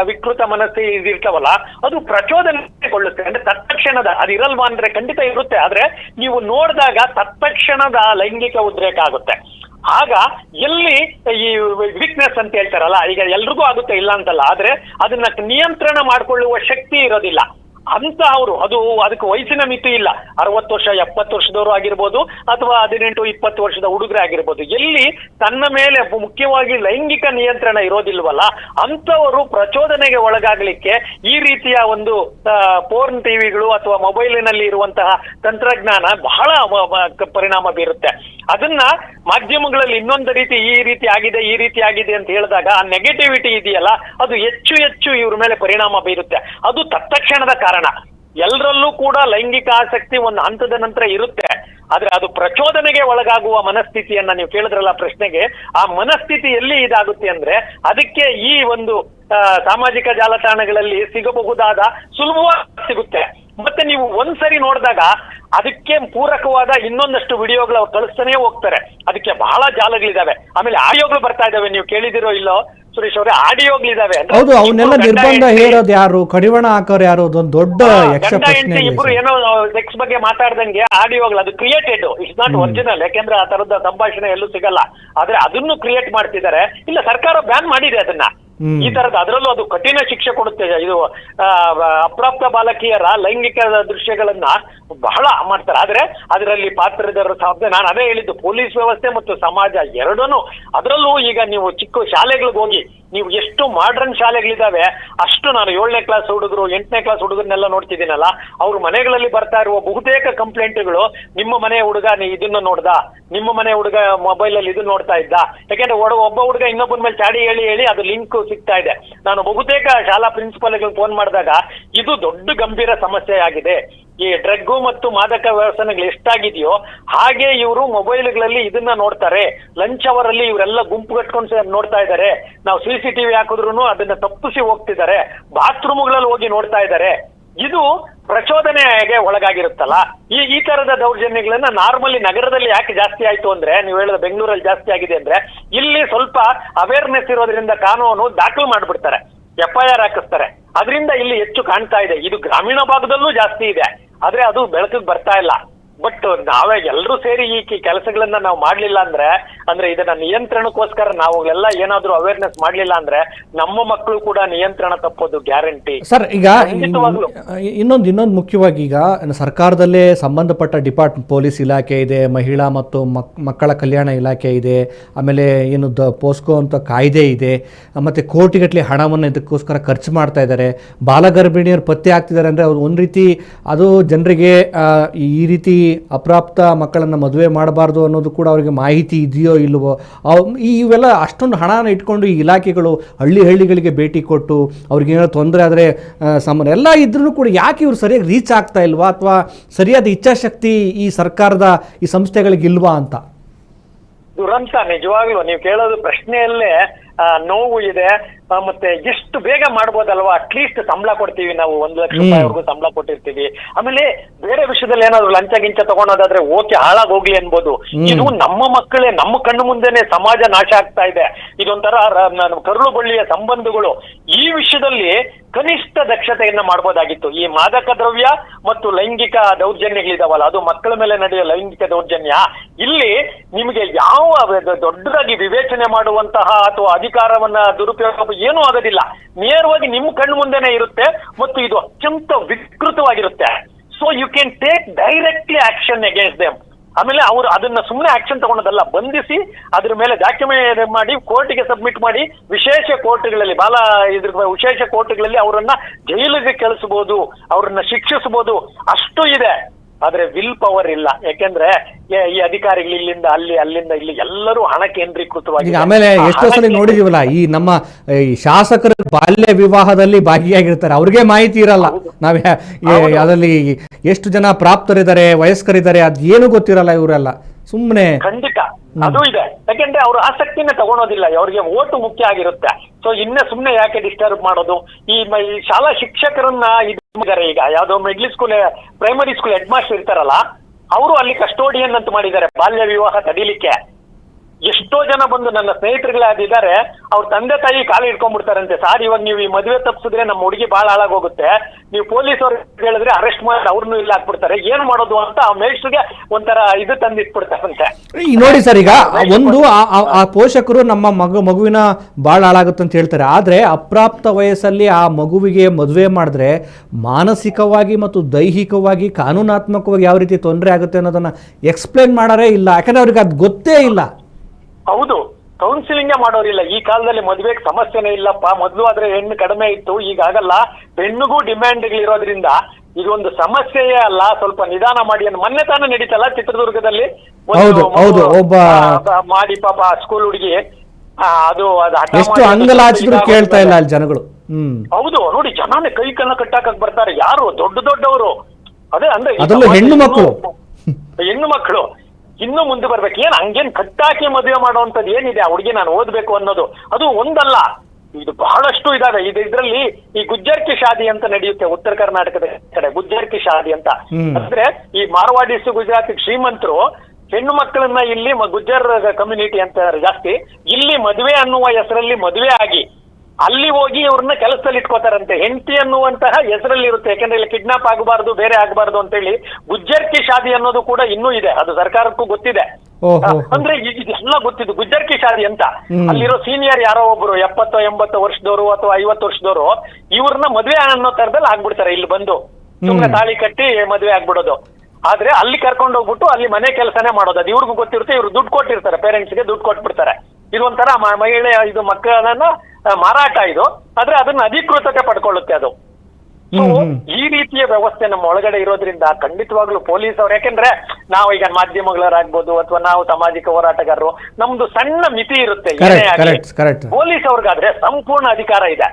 ವಿಕೃತ ಮನಸ್ಸು ಇದಿರ್ತಾವಲ್ಲ, ಅದು ಪ್ರಚೋದನೆಗೊಳ್ಳುತ್ತೆ. ಅಂದ್ರೆ ತತ್ಕ್ಷಣದ ಅದಿರಲ್ವಾ ಅಂದ್ರೆ ಖಂಡಿತ ಇರುತ್ತೆ. ಆದ್ರೆ ನೀವು ನೋಡಿದಾಗ ತತ್ಕ್ಷಣದ ಲೈಂಗಿಕ ಉದ್ರೇಕ ಆಗುತ್ತೆ. ಆಗ ಎಲ್ಲಿ ಈ ವೀಕ್ನೆಸ್ ಅಂತ ಹೇಳ್ತಾರಲ್ಲ, ಈಗ ಎಲ್ರಿಗೂ ಆಗುತ್ತೆ ಇಲ್ಲ ಅಂತಲ್ಲ, ಆದ್ರೆ ಅದನ್ನ ನಿಯಂತ್ರಣ ಮಾಡಿಕೊಳ್ಳುವ ಶಕ್ತಿ ಇರೋದಿಲ್ಲ. ಅಂತ ಅವರು. ಅದು ಅದಕ್ಕೆ ವಯಸ್ಸಿನ ಮಿತಿ ಇಲ್ಲ. ಅರವತ್ತು ವರ್ಷ, ಎಪ್ಪತ್ತು ವರ್ಷದವರು ಆಗಿರ್ಬೋದು ಅಥವಾ ಹದಿನೆಂಟು, ಇಪ್ಪತ್ತು ವರ್ಷದ ಹುಡುಗರೇ ಆಗಿರ್ಬೋದು. ಎಲ್ಲಿ ತನ್ನ ಮೇಲೆ ಮುಖ್ಯವಾಗಿ ಲೈಂಗಿಕ ನಿಯಂತ್ರಣ ಇರೋದಿಲ್ವಲ್ಲ ಅಂತವರು ಪ್ರಚೋದನೆಗೆ ಒಳಗಾಗಲಿಕ್ಕೆ ಈ ರೀತಿಯ ಒಂದು ಪೋರ್ನ್ ಟಿವಿಗಳು ಅಥವಾ ಮೊಬೈಲಿನಲ್ಲಿ ಇರುವಂತಹ ತಂತ್ರಜ್ಞಾನ ಬಹಳ ಪರಿಣಾಮ ಬೀರುತ್ತೆ. ಅದನ್ನ ಮಾಧ್ಯಮಗಳಲ್ಲಿ ಇನ್ನೊಂದು ರೀತಿ ಈ ರೀತಿ ಆಗಿದೆ, ಈ ರೀತಿ ಆಗಿದೆ ಅಂತ ಹೇಳಿದಾಗ ಆ ನೆಗೆಟಿವಿಟಿ ಇದೆಯಲ್ಲ, ಅದು ಹೆಚ್ಚು ಹೆಚ್ಚು ಇವ್ರ ಮೇಲೆ ಪರಿಣಾಮ ಬೀರುತ್ತೆ. ಅದು ತತ್ಕ್ಷಣದ ಕಾರಣ. ಎಲ್ಲರಲ್ಲೂ ಕೂಡ ಲೈಂಗಿಕ ಆಸಕ್ತಿ ಒಂದು ಹಂತದ ನಂತರ ಇರುತ್ತೆ. ಆದ್ರೆ ಅದು ಪ್ರಚೋದನೆಗೆ ಒಳಗಾಗುವ ಮನಸ್ಥಿತಿಯನ್ನ ನೀವು ಕೇಳಿದ್ರಲ್ಲ ಪ್ರಶ್ನೆಗೆ, ಆ ಮನಸ್ಥಿತಿ ಎಲ್ಲಿ ಇದಾಗುತ್ತೆ ಅಂದ್ರೆ ಅದಕ್ಕೆ ಈ ಒಂದು ಸಾಮಾಜಿಕ ಜಾಲತಾಣಗಳಲ್ಲಿ ಸಿಗಬಹುದಾದ ಸುಲಭವಾಗಿ ಸಿಗುತ್ತೆ. ಮತ್ತೆ ನೀವು ಒಂದ್ಸರಿ ನೋಡಿದಾಗ ಅದಕ್ಕೆ ಪೂರಕವಾದ ಇನ್ನೊಂದಷ್ಟು ವಿಡಿಯೋಗಳು ಕಳಿಸ್ತಾನೆ ಹೋಗ್ತಾರೆ. ಅದಕ್ಕೆ ಬಹಳ ಜಾಲಗಳಿದಾವೆ. ಆಮೇಲೆ ಆಡಿಯೋಗಳು ಬರ್ತಾ ಇದಾವೆ. ನೀವು ಕೇಳಿದಿರೋ ಇಲ್ಲೋ ಸುರೇಶ್ ಅವರೇ ಆಡಿಯೋಗಳಿದಾವೆ ಇದಾವೆ ಹೌದು ಅವನ್ನೆಲ್ಲ ನಿರ್ಬಂಧ ಹೇರೋದು ಯಾರು? ಕಡಿವಾಣ ಹಾಕೋರು ಯಾರು? ಅದೊಂದು ದೊಡ್ಡ ಯಕ್ಷ ಗಂಡ ಪ್ರಶ್ನೆ ಹೆಂಡತಿ ಇಬ್ರು ಏನೋ ಸೆಕ್ಸ್ ಬಗ್ಗೆ ಮಾತಾಡ್ದಂಗೆ ಆಡಿಯೋಗಳು ಅದು ಕ್ರಿಯೇಟೆಡ್ ಇಟ್ಸ್ ನಾಟ್ ಒರಿಜಿನಲ್ ಯಾಕೆಂದ್ರೆ ಆ ತರದ ಸಂಭಾಷಣೆ ಎಲ್ಲೂ ಸಿಗಲ್ಲ. ಆದ್ರೆ ಅದನ್ನು ಕ್ರಿಯೇಟ್ ಮಾಡ್ತಿದ್ದಾರೆ. ಇಲ್ಲ ಸರ್ಕಾರ ಬ್ಯಾನ್ ಮಾಡಿದೆ ಅದನ್ನ. ಈ ತರದ ಅದರಲ್ಲೂ ಅದು ಕಠಿಣ ಶಿಕ್ಷೆ ಕೊಡುತ್ತೆ. ಇದು ಆ, ಅಪ್ರಾಪ್ತ ಬಾಲಕಿಯರ ಲೈಂಗಿಕ ದೃಶ್ಯಗಳನ್ನ ಬಹಳ ಮಾಡ್ತಾರೆ. ಆದ್ರೆ ಅದರಲ್ಲಿ ಪಾತ್ರದಾರರ ಸಾಧ್ಯ ನಾನು ಅದೇ ಹೇಳಿದ್ದು ಪೊಲೀಸ್ ವ್ಯವಸ್ಥೆ ಮತ್ತು ಸಮಾಜ ಎರಡೂ ಅದರಲ್ಲೂ ಈಗ ನೀವು ಚಿಕ್ಕ ಶಾಲೆಗಳಿಗೆ ಹೋಗಿ ನೀವು ಎಷ್ಟು ಮಾಡ್ರನ್ ಶಾಲೆಗಳಿದಾವೆ ಅಷ್ಟು ನಾನು ಏಳನೇ ಕ್ಲಾಸ್ ಹುಡುಗರು ಎಂಟನೇ ಕ್ಲಾಸ್ ಹುಡುಗರನ್ನೆಲ್ಲ ನೋಡ್ತಿದ್ದೀನಲ್ಲ ಅವ್ರ ಮನೆಗಳಲ್ಲಿ ಬರ್ತಾ ಇರುವ ಬಹುತೇಕ ಕಂಪ್ಲೇಂಟ್ಗಳು ನಿಮ್ಮ ಮನೆ ಹುಡುಗ ನೀ ಇದನ್ನ ನೋಡ್ದ ನಿಮ್ಮ ಮನೆ ಹುಡುಗ ಮೊಬೈಲ್ ಅಲ್ಲಿ ಇದನ್ನ ನೋಡ್ತಾ ಇದ್ದ. ಯಾಕೆಂದ್ರೆ ಒಬ್ಬ ಹುಡುಗ ಇನ್ನೊಬ್ಬನ ಮೇಲೆ ಚಾಡಿ ಹೇಳಿ ಹೇಳಿ ಅದು ಲಿಂಕ್ ಸಿಗ್ತಾ ಇದೆ. ನಾನು ಬಹುತೇಕ ಶಾಲಾ ಪ್ರಿನ್ಸಿಪಾಲ್ಗಳು ಫೋನ್ ಮಾಡಿದಾಗ ಇದು ದೊಡ್ಡ ಗಂಭೀರ ಸಮಸ್ಯೆ ಆಗಿದೆ ಈ ಡ್ರಗ್ಗು ಮತ್ತು ಮಾದಕ ವ್ಯಸನಗಳು ಎಷ್ಟಾಗಿದೆಯೋ ಹಾಗೆ ಇವರು ಮೊಬೈಲ್ಗಳಲ್ಲಿ ಇದನ್ನ ನೋಡ್ತಾರೆ. ಲಂಚ್ ಅವರಲ್ಲಿ ಇವರೆಲ್ಲ ಗುಂಪು ಕಟ್ಕೊಂಡು ನೋಡ್ತಾ ಇದ್ದಾರೆ. ನಾವು ಸಿ ಸಿ ಟಿವಿ ಹಾಕಿದ್ರು ಅದನ್ನ ತಪ್ಪಿಸಿ ಹೋಗ್ತಿದ್ದಾರೆ. ಬಾತ್ರೂಮ್ಗಳಲ್ಲಿ ಹೋಗಿ ನೋಡ್ತಾ ಇದ್ದಾರೆ. ಇದು ಪ್ರಚೋದನೆಗೆ ಒಳಗಾಗಿರುತ್ತಲ್ಲ. ಈ ಈ ತರದ ದೌರ್ಜನ್ಯಗಳನ್ನ ನಾರ್ಮಲಿ ನಗರದಲ್ಲಿ ಯಾಕೆ ಜಾಸ್ತಿ ಆಯ್ತು ಅಂದ್ರೆ, ನೀವು ಹೇಳಿದ ಬೆಂಗಳೂರಲ್ಲಿ ಜಾಸ್ತಿ ಆಗಿದೆ ಅಂದ್ರೆ, ಇಲ್ಲಿ ಸ್ವಲ್ಪ ಅವೇರ್ನೆಸ್ ಇರೋದ್ರಿಂದ ಕಾನೂನು ದಾಖಲು ಮಾಡ್ಬಿಡ್ತಾರೆ. ಎಫ್ ಐ ಹಾಕಿಸ್ತಾರೆ. ಅದರಿಂದ ಇಲ್ಲಿ ಹೆಚ್ಚು ಕಾಣ್ತಾ ಇದೆ. ಇದು ಗ್ರಾಮೀಣ ಭಾಗದಲ್ಲೂ ಜಾಸ್ತಿ ಇದೆ. ಆದ್ರೆ ಅದು ಬೆಳಕಿಗೆ ಬರ್ತಾ ಇಲ್ಲ. ಬಟ್ ನಾವೇ ಎಲ್ಲರೂ ಸೇರಿ ಈ ಕೆಲಸಗಳನ್ನ ನಾವು ಮಾಡ್ಲಿಲ್ಲ ಅಂದ್ರೆ ಅಂದ್ರೆ ಇದನ್ನ ನಿಯಂತ್ರಣಕ್ಕೋಸ್ಕರ ನಾವು ಎಲ್ಲ ಏನಾದ್ರೂ ಅವೇರ್ನೆಸ್ ಮಾಡ್ಲಿಲ್ಲ ಅಂದ್ರೆ ನಮ್ಮ ಮಕ್ಕಳು ಕೂಡ ನಿಯಂತ್ರಣ ತಪ್ಪೋದು ಗ್ಯಾರಂಟಿ ಸರ್ ಈಗ ಇನ್ನೊಂದು ಇನ್ನೊಂದು ಮುಖ್ಯವಾಗಿ ಈಗ ಸರ್ಕಾರದಲ್ಲೇ ಸಂಬಂಧಪಟ್ಟ ಡಿಪಾರ್ಟ್ ಪೊಲೀಸ್ ಇಲಾಖೆ ಇದೆ ಮಹಿಳಾ ಮತ್ತು ಮಕ್ ಮಕ್ಕಳ ಕಲ್ಯಾಣ ಇಲಾಖೆ ಇದೆ ಆಮೇಲೆ ಏನು ದ ಪೋಸ್ಕೋ ಅಂತ ಕಾಯ್ದೆ ಇದೆ ಮತ್ತೆ ಕೋಟಿಗಟ್ಟಲೆ ಹಣವನ್ನು ಇದಕ್ಕೋಸ್ಕರ ಖರ್ಚು ಮಾಡ್ತಾ ಇದ್ದಾರೆ. ಬಾಲಗರ್ಭಿಣಿಯರು ಪತ್ತೆ ಆಗ್ತಿದ್ದಾರೆ ಅಂದ್ರೆ ಅವ್ರು ಒಂದು ರೀತಿ ಅದು ಜನರಿಗೆ ಈ ರೀತಿ ಅಪ್ರಾಪ್ತ ಮಕ್ಕಳನ್ನು ಮದುವೆ ಮಾಡಬಾರ್ದು ಅನ್ನೋದು ಕೂಡ ಅವರಿಗೆ ಮಾಹಿತಿ ಇದೆಯೋ ಇಲ್ವೋ ಇವೆಲ್ಲ ಅಷ್ಟೊಂದು ಹಣನ ಇಟ್ಕೊಂಡು ಈ ಇಲಾಖೆಗಳು ಹಳ್ಳಿ ಹಳ್ಳಿಗಳಿಗೆ ಭೇಟಿ ಕೊಟ್ಟು ಅವ್ರಿಗೆ ಏನೋ ತೊಂದರೆ ಆದರೆ ಸಮ ಎಲ್ಲ ಇದ್ರೂ ಕೂಡ ಯಾಕೆ ಇವರು ಸರಿಯಾಗಿ ರೀಚ್ ಆಗ್ತಾ ಇಲ್ವಾ ಅಥವಾ ಸರಿಯಾದ ಇಚ್ಛಾಶಕ್ತಿ ಈ ಸರ್ಕಾರದ ಈ ಸಂಸ್ಥೆಗಳಿಗೆ ಇಲ್ವಾ ಅಂತ? ದುರಂತ ನಿಜವಾಗ್ಲೂ, ನೀವು ಕೇಳೋದು ಪ್ರಶ್ನೆಯಲ್ಲೇ ನೋವು ಇದೆ. ಮತ್ತೆ ಎಷ್ಟು ಬೇಗ ಮಾಡ್ಬೋದಲ್ವಾ? ಅಟ್ಲೀಸ್ಟ್ ಸಂಬಳ ಕೊಡ್ತೀವಿ ನಾವು. ಒಂದು ಲಕ್ಷ. ರೂಪಾಯಿವರೆಗೂ ಸಂಬಳ ಕೊಟ್ಟಿರ್ತೀವಿ. ಆಮೇಲೆ ಬೇರೆ ವಿಷಯದಲ್ಲಿ ಏನಾದ್ರು ಲಂಚ ಗಿಂಚ ತಗೊಳೋದಾದ್ರೆ ಓಕೆ ಹಾಳಾಗೋಗ್ಲಿ ಅನ್ಬೋದು. ಇದು ನಮ್ಮ ಮಕ್ಕಳೇ ನಮ್ಮ ಕಣ್ಣು ಮುಂದೆನೆ ಸಮಾಜ ನಾಶ ಆಗ್ತಾ ಇದೆ. ಇದೊಂಥರ ಕರುಳು ಬಳ್ಳಿಯ ಸಂಬಂಧಗಳು. ಈ ವಿಷಯದಲ್ಲಿ ಕನಿಷ್ಠ ದಕ್ಷತೆಯನ್ನ ಮಾಡಬಹುದಾಗಿತ್ತು ಈ ಮಾದಕ ದ್ರವ್ಯ ಮತ್ತು ಲೈಂಗಿಕ ದೌರ್ಜನ್ಯಗಳಿದಾವಲ್ಲ, ಅದು ಮಕ್ಕಳ ಮೇಲೆ ನಡೆಯುವ ಲೈಂಗಿಕ ದೌರ್ಜನ್ಯ. ಇಲ್ಲಿ ನಿಮಗೆ ಯಾವ ದೊಡ್ಡದಾಗಿ ವಿವೇಚನೆ ಮಾಡುವಂತಹ ಅಥವಾ ಅಧಿಕಾರವನ್ನ ದುರುಪಯೋಗ ಏನೂ ಆಗೋದಿಲ್ಲ. ನೇರವಾಗಿ ನಿಮ್ಮ ಕಣ್ಣು ಮುಂದೆನೆ ಇರುತ್ತೆ ಮತ್ತು ಇದು ಅತ್ಯಂತ ವಿಕೃತವಾಗಿರುತ್ತೆ. So you can take directly action against them ಆಮೇಲೆ ಅವರು ಅದನ್ನ ಸುಮ್ಮನೆ ಆಕ್ಷನ್ ತಗೊಂಡದಲ್ಲ, ಬಂಧಿಸಿ ಅದ್ರ ಮೇಲೆ ಡಾಕ್ಯುಮೆಂಟ್ ಮಾಡಿ ಕೋರ್ಟ್ಗೆ ಸಬ್ಮಿಟ್ ಮಾಡಿ, ವಿಶೇಷ ಕೋರ್ಟ್ಗಳಲ್ಲಿ, ಬಾಲ ಇದ್ರ ವಿಶೇಷ ಕೋರ್ಟ್ಗಳಲ್ಲಿ ಅವರನ್ನ ಜೈಲಿಗೆ ಕಳಿಸಬಹುದು ಅವ್ರನ್ನ ಶಿಕ್ಷಿಸಬಹುದು ಅಷ್ಟು ಇದೆ. ಆದ್ರೆ ವಿಲ್ ಪವರ್ ಇಲ್ಲ. ಯಾಕೆಂದ್ರೆ ಈ ಅಧಿಕಾರಿಗಳು ಇಲ್ಲಿಂದ ಅಲ್ಲಿ ಅಲ್ಲಿಂದ ಇಲ್ಲಿ ಎಲ್ಲರೂ ಹಣ ಕೇಂದ್ರೀಕೃತವಾಗಿ ಆಮೇಲೆ ಎಷ್ಟೋ ಸಲ ನೋಡಿದೀವಲ್ಲ ಈ ನಮ್ಮ ಈ ಶಾಸಕರ ಬಾಲ್ಯ ವಿವಾಹದಲ್ಲಿ ಭಾಗಿಯಾಗಿರ್ತಾರೆ. ಅವ್ರಿಗೆ ಮಾಹಿತಿ ಇರಲ್ಲ. ನಾವ್ ಅದರಲ್ಲಿ ಎಷ್ಟು ಜನ ಪ್ರಾಪ್ತರಿದ್ದಾರೆ ವಯಸ್ಕರಿದ್ದಾರೆ ಅದೇನು ಗೊತ್ತಿರಲ್ಲ ಇವರೆಲ್ಲ. ಸುಮ್ಮನೆ ಖಂಡಿತ. ಅದು ಇದೆ. ಯಾಕೆಂದ್ರೆ ಅವ್ರು ಆಸಕ್ತಿನ ತಗೊಳೋದಿಲ್ಲ. ಅವ್ರಿಗೆ ಓಟು ಮುಖ್ಯ ಆಗಿರುತ್ತೆ. ಸೊ ಇನ್ನ ಸುಮ್ನೆ ಯಾಕೆ ಡಿಸ್ಟರ್ಬ್ ಮಾಡೋದು? ಈ ಶಾಲಾ ಶಿಕ್ಷಕರನ್ನ ಇದ್ದಾರೆ ಈಗ. ಯಾವ್ದೋ middle school primary school head master ಇರ್ತಾರಲ್ಲ, ಅವರು ಅಲ್ಲಿ ಕಸ್ಟೋಡಿಯನ್ ಅಂತ ಮಾಡಿದ್ದಾರೆ. ಬಾಲ್ಯ ವಿವಾಹ ತಡಿಲಿಕ್ಕೆ. ಎಷ್ಟೋ ಜನ ಬಂದು ನನ್ನ ಸ್ನೇಹಿತರುಗಳಾಗಿದ್ದಾರೆ ಅವ್ರ ತಂದೆ ತಾಯಿ ಕಾಲು ಇಟ್ಕೊಂಡ್ಬಿಡ್ತಾರಂತೆ ಸರ್, ಇವಾಗ ನೀವು ಈ ಮದುವೆ ತಪ್ಪಿಸಿದ್ರೆ ನಮ್ಮ ಹುಡುಗಿ ಬಹಳ ಹಾಳಾಗೋಗುತ್ತೆ. ನೀವು ಪೊಲೀಸ್ ಅವ್ರು ಹೇಳಿದ್ರೆ ಅರೆಸ್ಟ್ ಮಾಡಿ ಅವ್ರನ್ನೂ ಇಲ್ಲಿ ಹಾಕ್ಬಿಡ್ತಾರೆ. ಏನ್ ಮಾಡೋದು ಅಂತ ಆ ಮೇಷ್ಟ್ರಿಗೆ ಒಂಥರ ಇದು ತಂದಿಟ್ಬಿಡ್ತಾರಂತೆ. ನೋಡಿ ಸರ್, ಈಗ ಒಂದು ಆ- ಪೋಷಕರು ನಮ್ಮ ಮಗು, ಮಗುವಿನ ಭಾಳ ಹಾಳಾಗುತ್ತೆ ಅಂತ ಹೇಳ್ತಾರೆ. ಆದ್ರೆ ಅಪ್ರಾಪ್ತ ವಯಸ್ಸಲ್ಲಿ ಆ ಮಗುವಿಗೆ ಮದುವೆ ಮಾಡಿದ್ರೆ ಮಾನಸಿಕವಾಗಿ ಮತ್ತು ದೈಹಿಕವಾಗಿ, ಕಾನೂನಾತ್ಮಕವಾಗಿ ಯಾವ ರೀತಿ ತೊಂದರೆ ಆಗುತ್ತೆ ಅನ್ನೋದನ್ನ ಎಕ್ಸ್ಪ್ಲೇನ್ ಮಾಡಾರೇ ಇಲ್ಲ. ಯಾಕಂದ್ರೆ ಅವ್ರಿಗೆ ಅದು ಗೊತ್ತೇ ಇಲ್ಲ. ಹೌದು ಕೌನ್ಸಿಲಿಂಗ್ ಮಾಡೋರಿಲ್ಲ ಈ ಕಾಲದಲ್ಲಿ ಮದುವೆಗೆ ಸಮಸ್ಯೆನೇ ಇಲ್ಲಪ್ಪ ಮೊದಲು ಆದ್ರೆ ಹೆಣ್ಣು ಕಡಿಮೆ ಇತ್ತು. ಈಗ ಆಗಲ್ಲ. ಹೆಣ್ಣಿಗೂ ಡಿಮ್ಯಾಂಡ್ಗಳಿರೋದ್ರಿಂದ ಇದೊಂದು ಸಮಸ್ಯೆಯೇ ಅಲ್ಲ. ಸ್ವಲ್ಪ ನಿಧಾನ ಮಾಡಿ ಅಂತ ಮೊನ್ನೆ ತಾನೇ ನಡೀತಲ್ಲ ಚಿತ್ರದುರ್ಗದಲ್ಲಿ? ಹೌದು, ಹೌದು, ಒಬ್ಬ- ಮಾಡಿ ಪಾಪ ಸ್ಕೂಲ್ ಹುಡುಗಿ ಅದು ಅದು ಅಂಗಲಾಚಿದ್ರು ಕೇಳ್ತಾ ಇಲ್ಲ ಅಲ್ಲಿ ಜನಗಳು. ಹೌದು ನೋಡಿ ಜನಾನೇ ಕೈ ಕಣ್ಣ ಕಟ್ಟಾಕಕ್ ಬರ್ತಾರೆ. ಯಾರು? ದೊಡ್ಡ ದೊಡ್ಡವರು. ಅದೇ ಅಂದ್ರೆ ಹೆಣ್ಣು ಮಕ್ಕಳು. ಹೆಣ್ಣು ಮಕ್ಕಳು. ಇನ್ನು ಮುಂದೆ ಬರ್ಬೇಕು. ಏನ್ ಹಂಗೇನ್ ಕಟ್ಟಾಕಿ ಮದುವೆ ಮಾಡುವಂತದ್ದು ಏನಿದೆ? ಆ ಹುಡುಗಿ ನಾನು ಓದ್ಬೇಕು ಅನ್ನೋದು. ಅದು ಒಂದಲ್ಲ. ಇದು ಬಹಳಷ್ಟು ಇದಾವೆ. ಇದು ಇದ್ರಲ್ಲಿ ಈ ಗುಜ್ಜರ್ಕಿ ಶಾದಿ ಅಂತ ನಡೆಯುತ್ತೆ ಉತ್ತರ ಕರ್ನಾಟಕದ ಕಡೆ. ಗುಜ್ಜರ್ಕಿ ಶಾದಿ ಅಂತ. ಅಂದ್ರೆ ಈ ಮಾರ್ವಾಡೀಸ್ ಗುಜರಾತಿ ಶ್ರೀಮಂತರು ಹೆಣ್ಣು ಮಕ್ಕಳನ್ನ ಇಲ್ಲಿ ಗುಜ್ಜರ್ ಕಮ್ಯುನಿಟಿ ಅಂತ ಜಾಸ್ತಿ. ಇಲ್ಲಿ ಮದುವೆ ಅನ್ನುವ ಹೆಸರಲ್ಲಿ ಮದುವೆ ಆಗಿ ಅಲ್ಲಿ ಹೋಗಿ ಇವ್ರನ್ನ ಕೆಲಸದಲ್ಲಿ ಇಟ್ಕೋತಾರಂತೆ. ಹೆಂಡತಿ ಅನ್ನುವಂತಹ ಹೆಸರಲ್ಲಿ ಇರುತ್ತೆ. ಯಾಕಂದ್ರೆ ಇಲ್ಲಿ ಕಿಡ್ನಾಪ್ ಆಗಬಾರ್ದು ಬೇರೆ ಆಗಬಾರ್ದು ಅಂತೇಳಿ ಗುಜ್ಜರ್ಕಿ ಶಾದಿ ಅನ್ನೋದು ಕೂಡ ಇನ್ನೂ ಇದೆ. ಅದು ಸರ್ಕಾರಕ್ಕೂ ಗೊತ್ತಿದೆ. ಅಂದ್ರೆ ಇದೆಲ್ಲ ಗೊತ್ತಿದ್ದು ಗುಜ್ಜರ್ಕಿ ಶಾದಿ ಅಂತ. ಅಲ್ಲಿರೋ ಸೀನಿಯರ್ ಯಾರೋ ಒಬ್ರು ಎಪ್ಪತ್ತು ಎಂಬತ್ತು ವರ್ಷದವರು ಅಥವಾ ಐವತ್ತು ವರ್ಷದವರು ಇವ್ರನ್ನ ಮದ್ವೆ ಅನ್ನೋ ತರದಲ್ಲಿ ಆಗ್ಬಿಡ್ತಾರೆ ಇಲ್ಲಿ ಬಂದು. ತುಂಬಾ ತಾಳಿ ಕಟ್ಟಿ ಮದ್ವೆ ಆಗ್ಬಿಡೋದು. ಆದ್ರೆ ಅಲ್ಲಿ ಕರ್ಕೊಂಡು ಹೋಗ್ಬಿಟ್ಟು ಅಲ್ಲಿ ಮನೆ ಕೆಲಸನೇ ಮಾಡೋದು. ಅದು ಇವ್ರಿಗೂ ಗೊತ್ತಿರುತ್ತೆ ಇವ್ರು ದುಡ್ಡು ಕೊಟ್ಟಿರ್ತಾರೆ ಪೇರೆಂಟ್ಸ್ಗೆ ದುಡ್ಡು ಕೊಟ್ಬಿಡ್ತಾರೆ. ಇದೊಂಥರ ಮಹಿಳೆ ಇದು ಮಕ್ಕಳನ್ನ ಮಾರಾಟ ಇದು. ಆದ್ರೆ ಅದನ್ನ ಅಧಿಕೃತತೆ ಪಡ್ಕೊಳ್ಳುತ್ತೆ ಅದು. ಈ ರೀತಿಯ ವ್ಯವಸ್ಥೆ ನಮ್ಮ ಒಳಗಡೆ ಇರೋದ್ರಿಂದ ಖಂಡಿತವಾಗ್ಲೂ ಪೊಲೀಸ್ ಅವ್ರು ಯಾಕೆಂದ್ರೆ ನಾವು ಈಗ ಮಾಧ್ಯಮಗಳಾಗ್ಬೋದು ಅಥವಾ ನಾವು ಸಾಮಾಜಿಕ ಹೋರಾಟಗಾರರು ನಮ್ದು ಸಣ್ಣ ಮಿತಿ ಇರುತ್ತೆ. ಪೊಲೀಸ್ ಅವ್ರಿಗಾದ್ರೆ ಸಂಪೂರ್ಣ ಅಧಿಕಾರ ಇದೆ.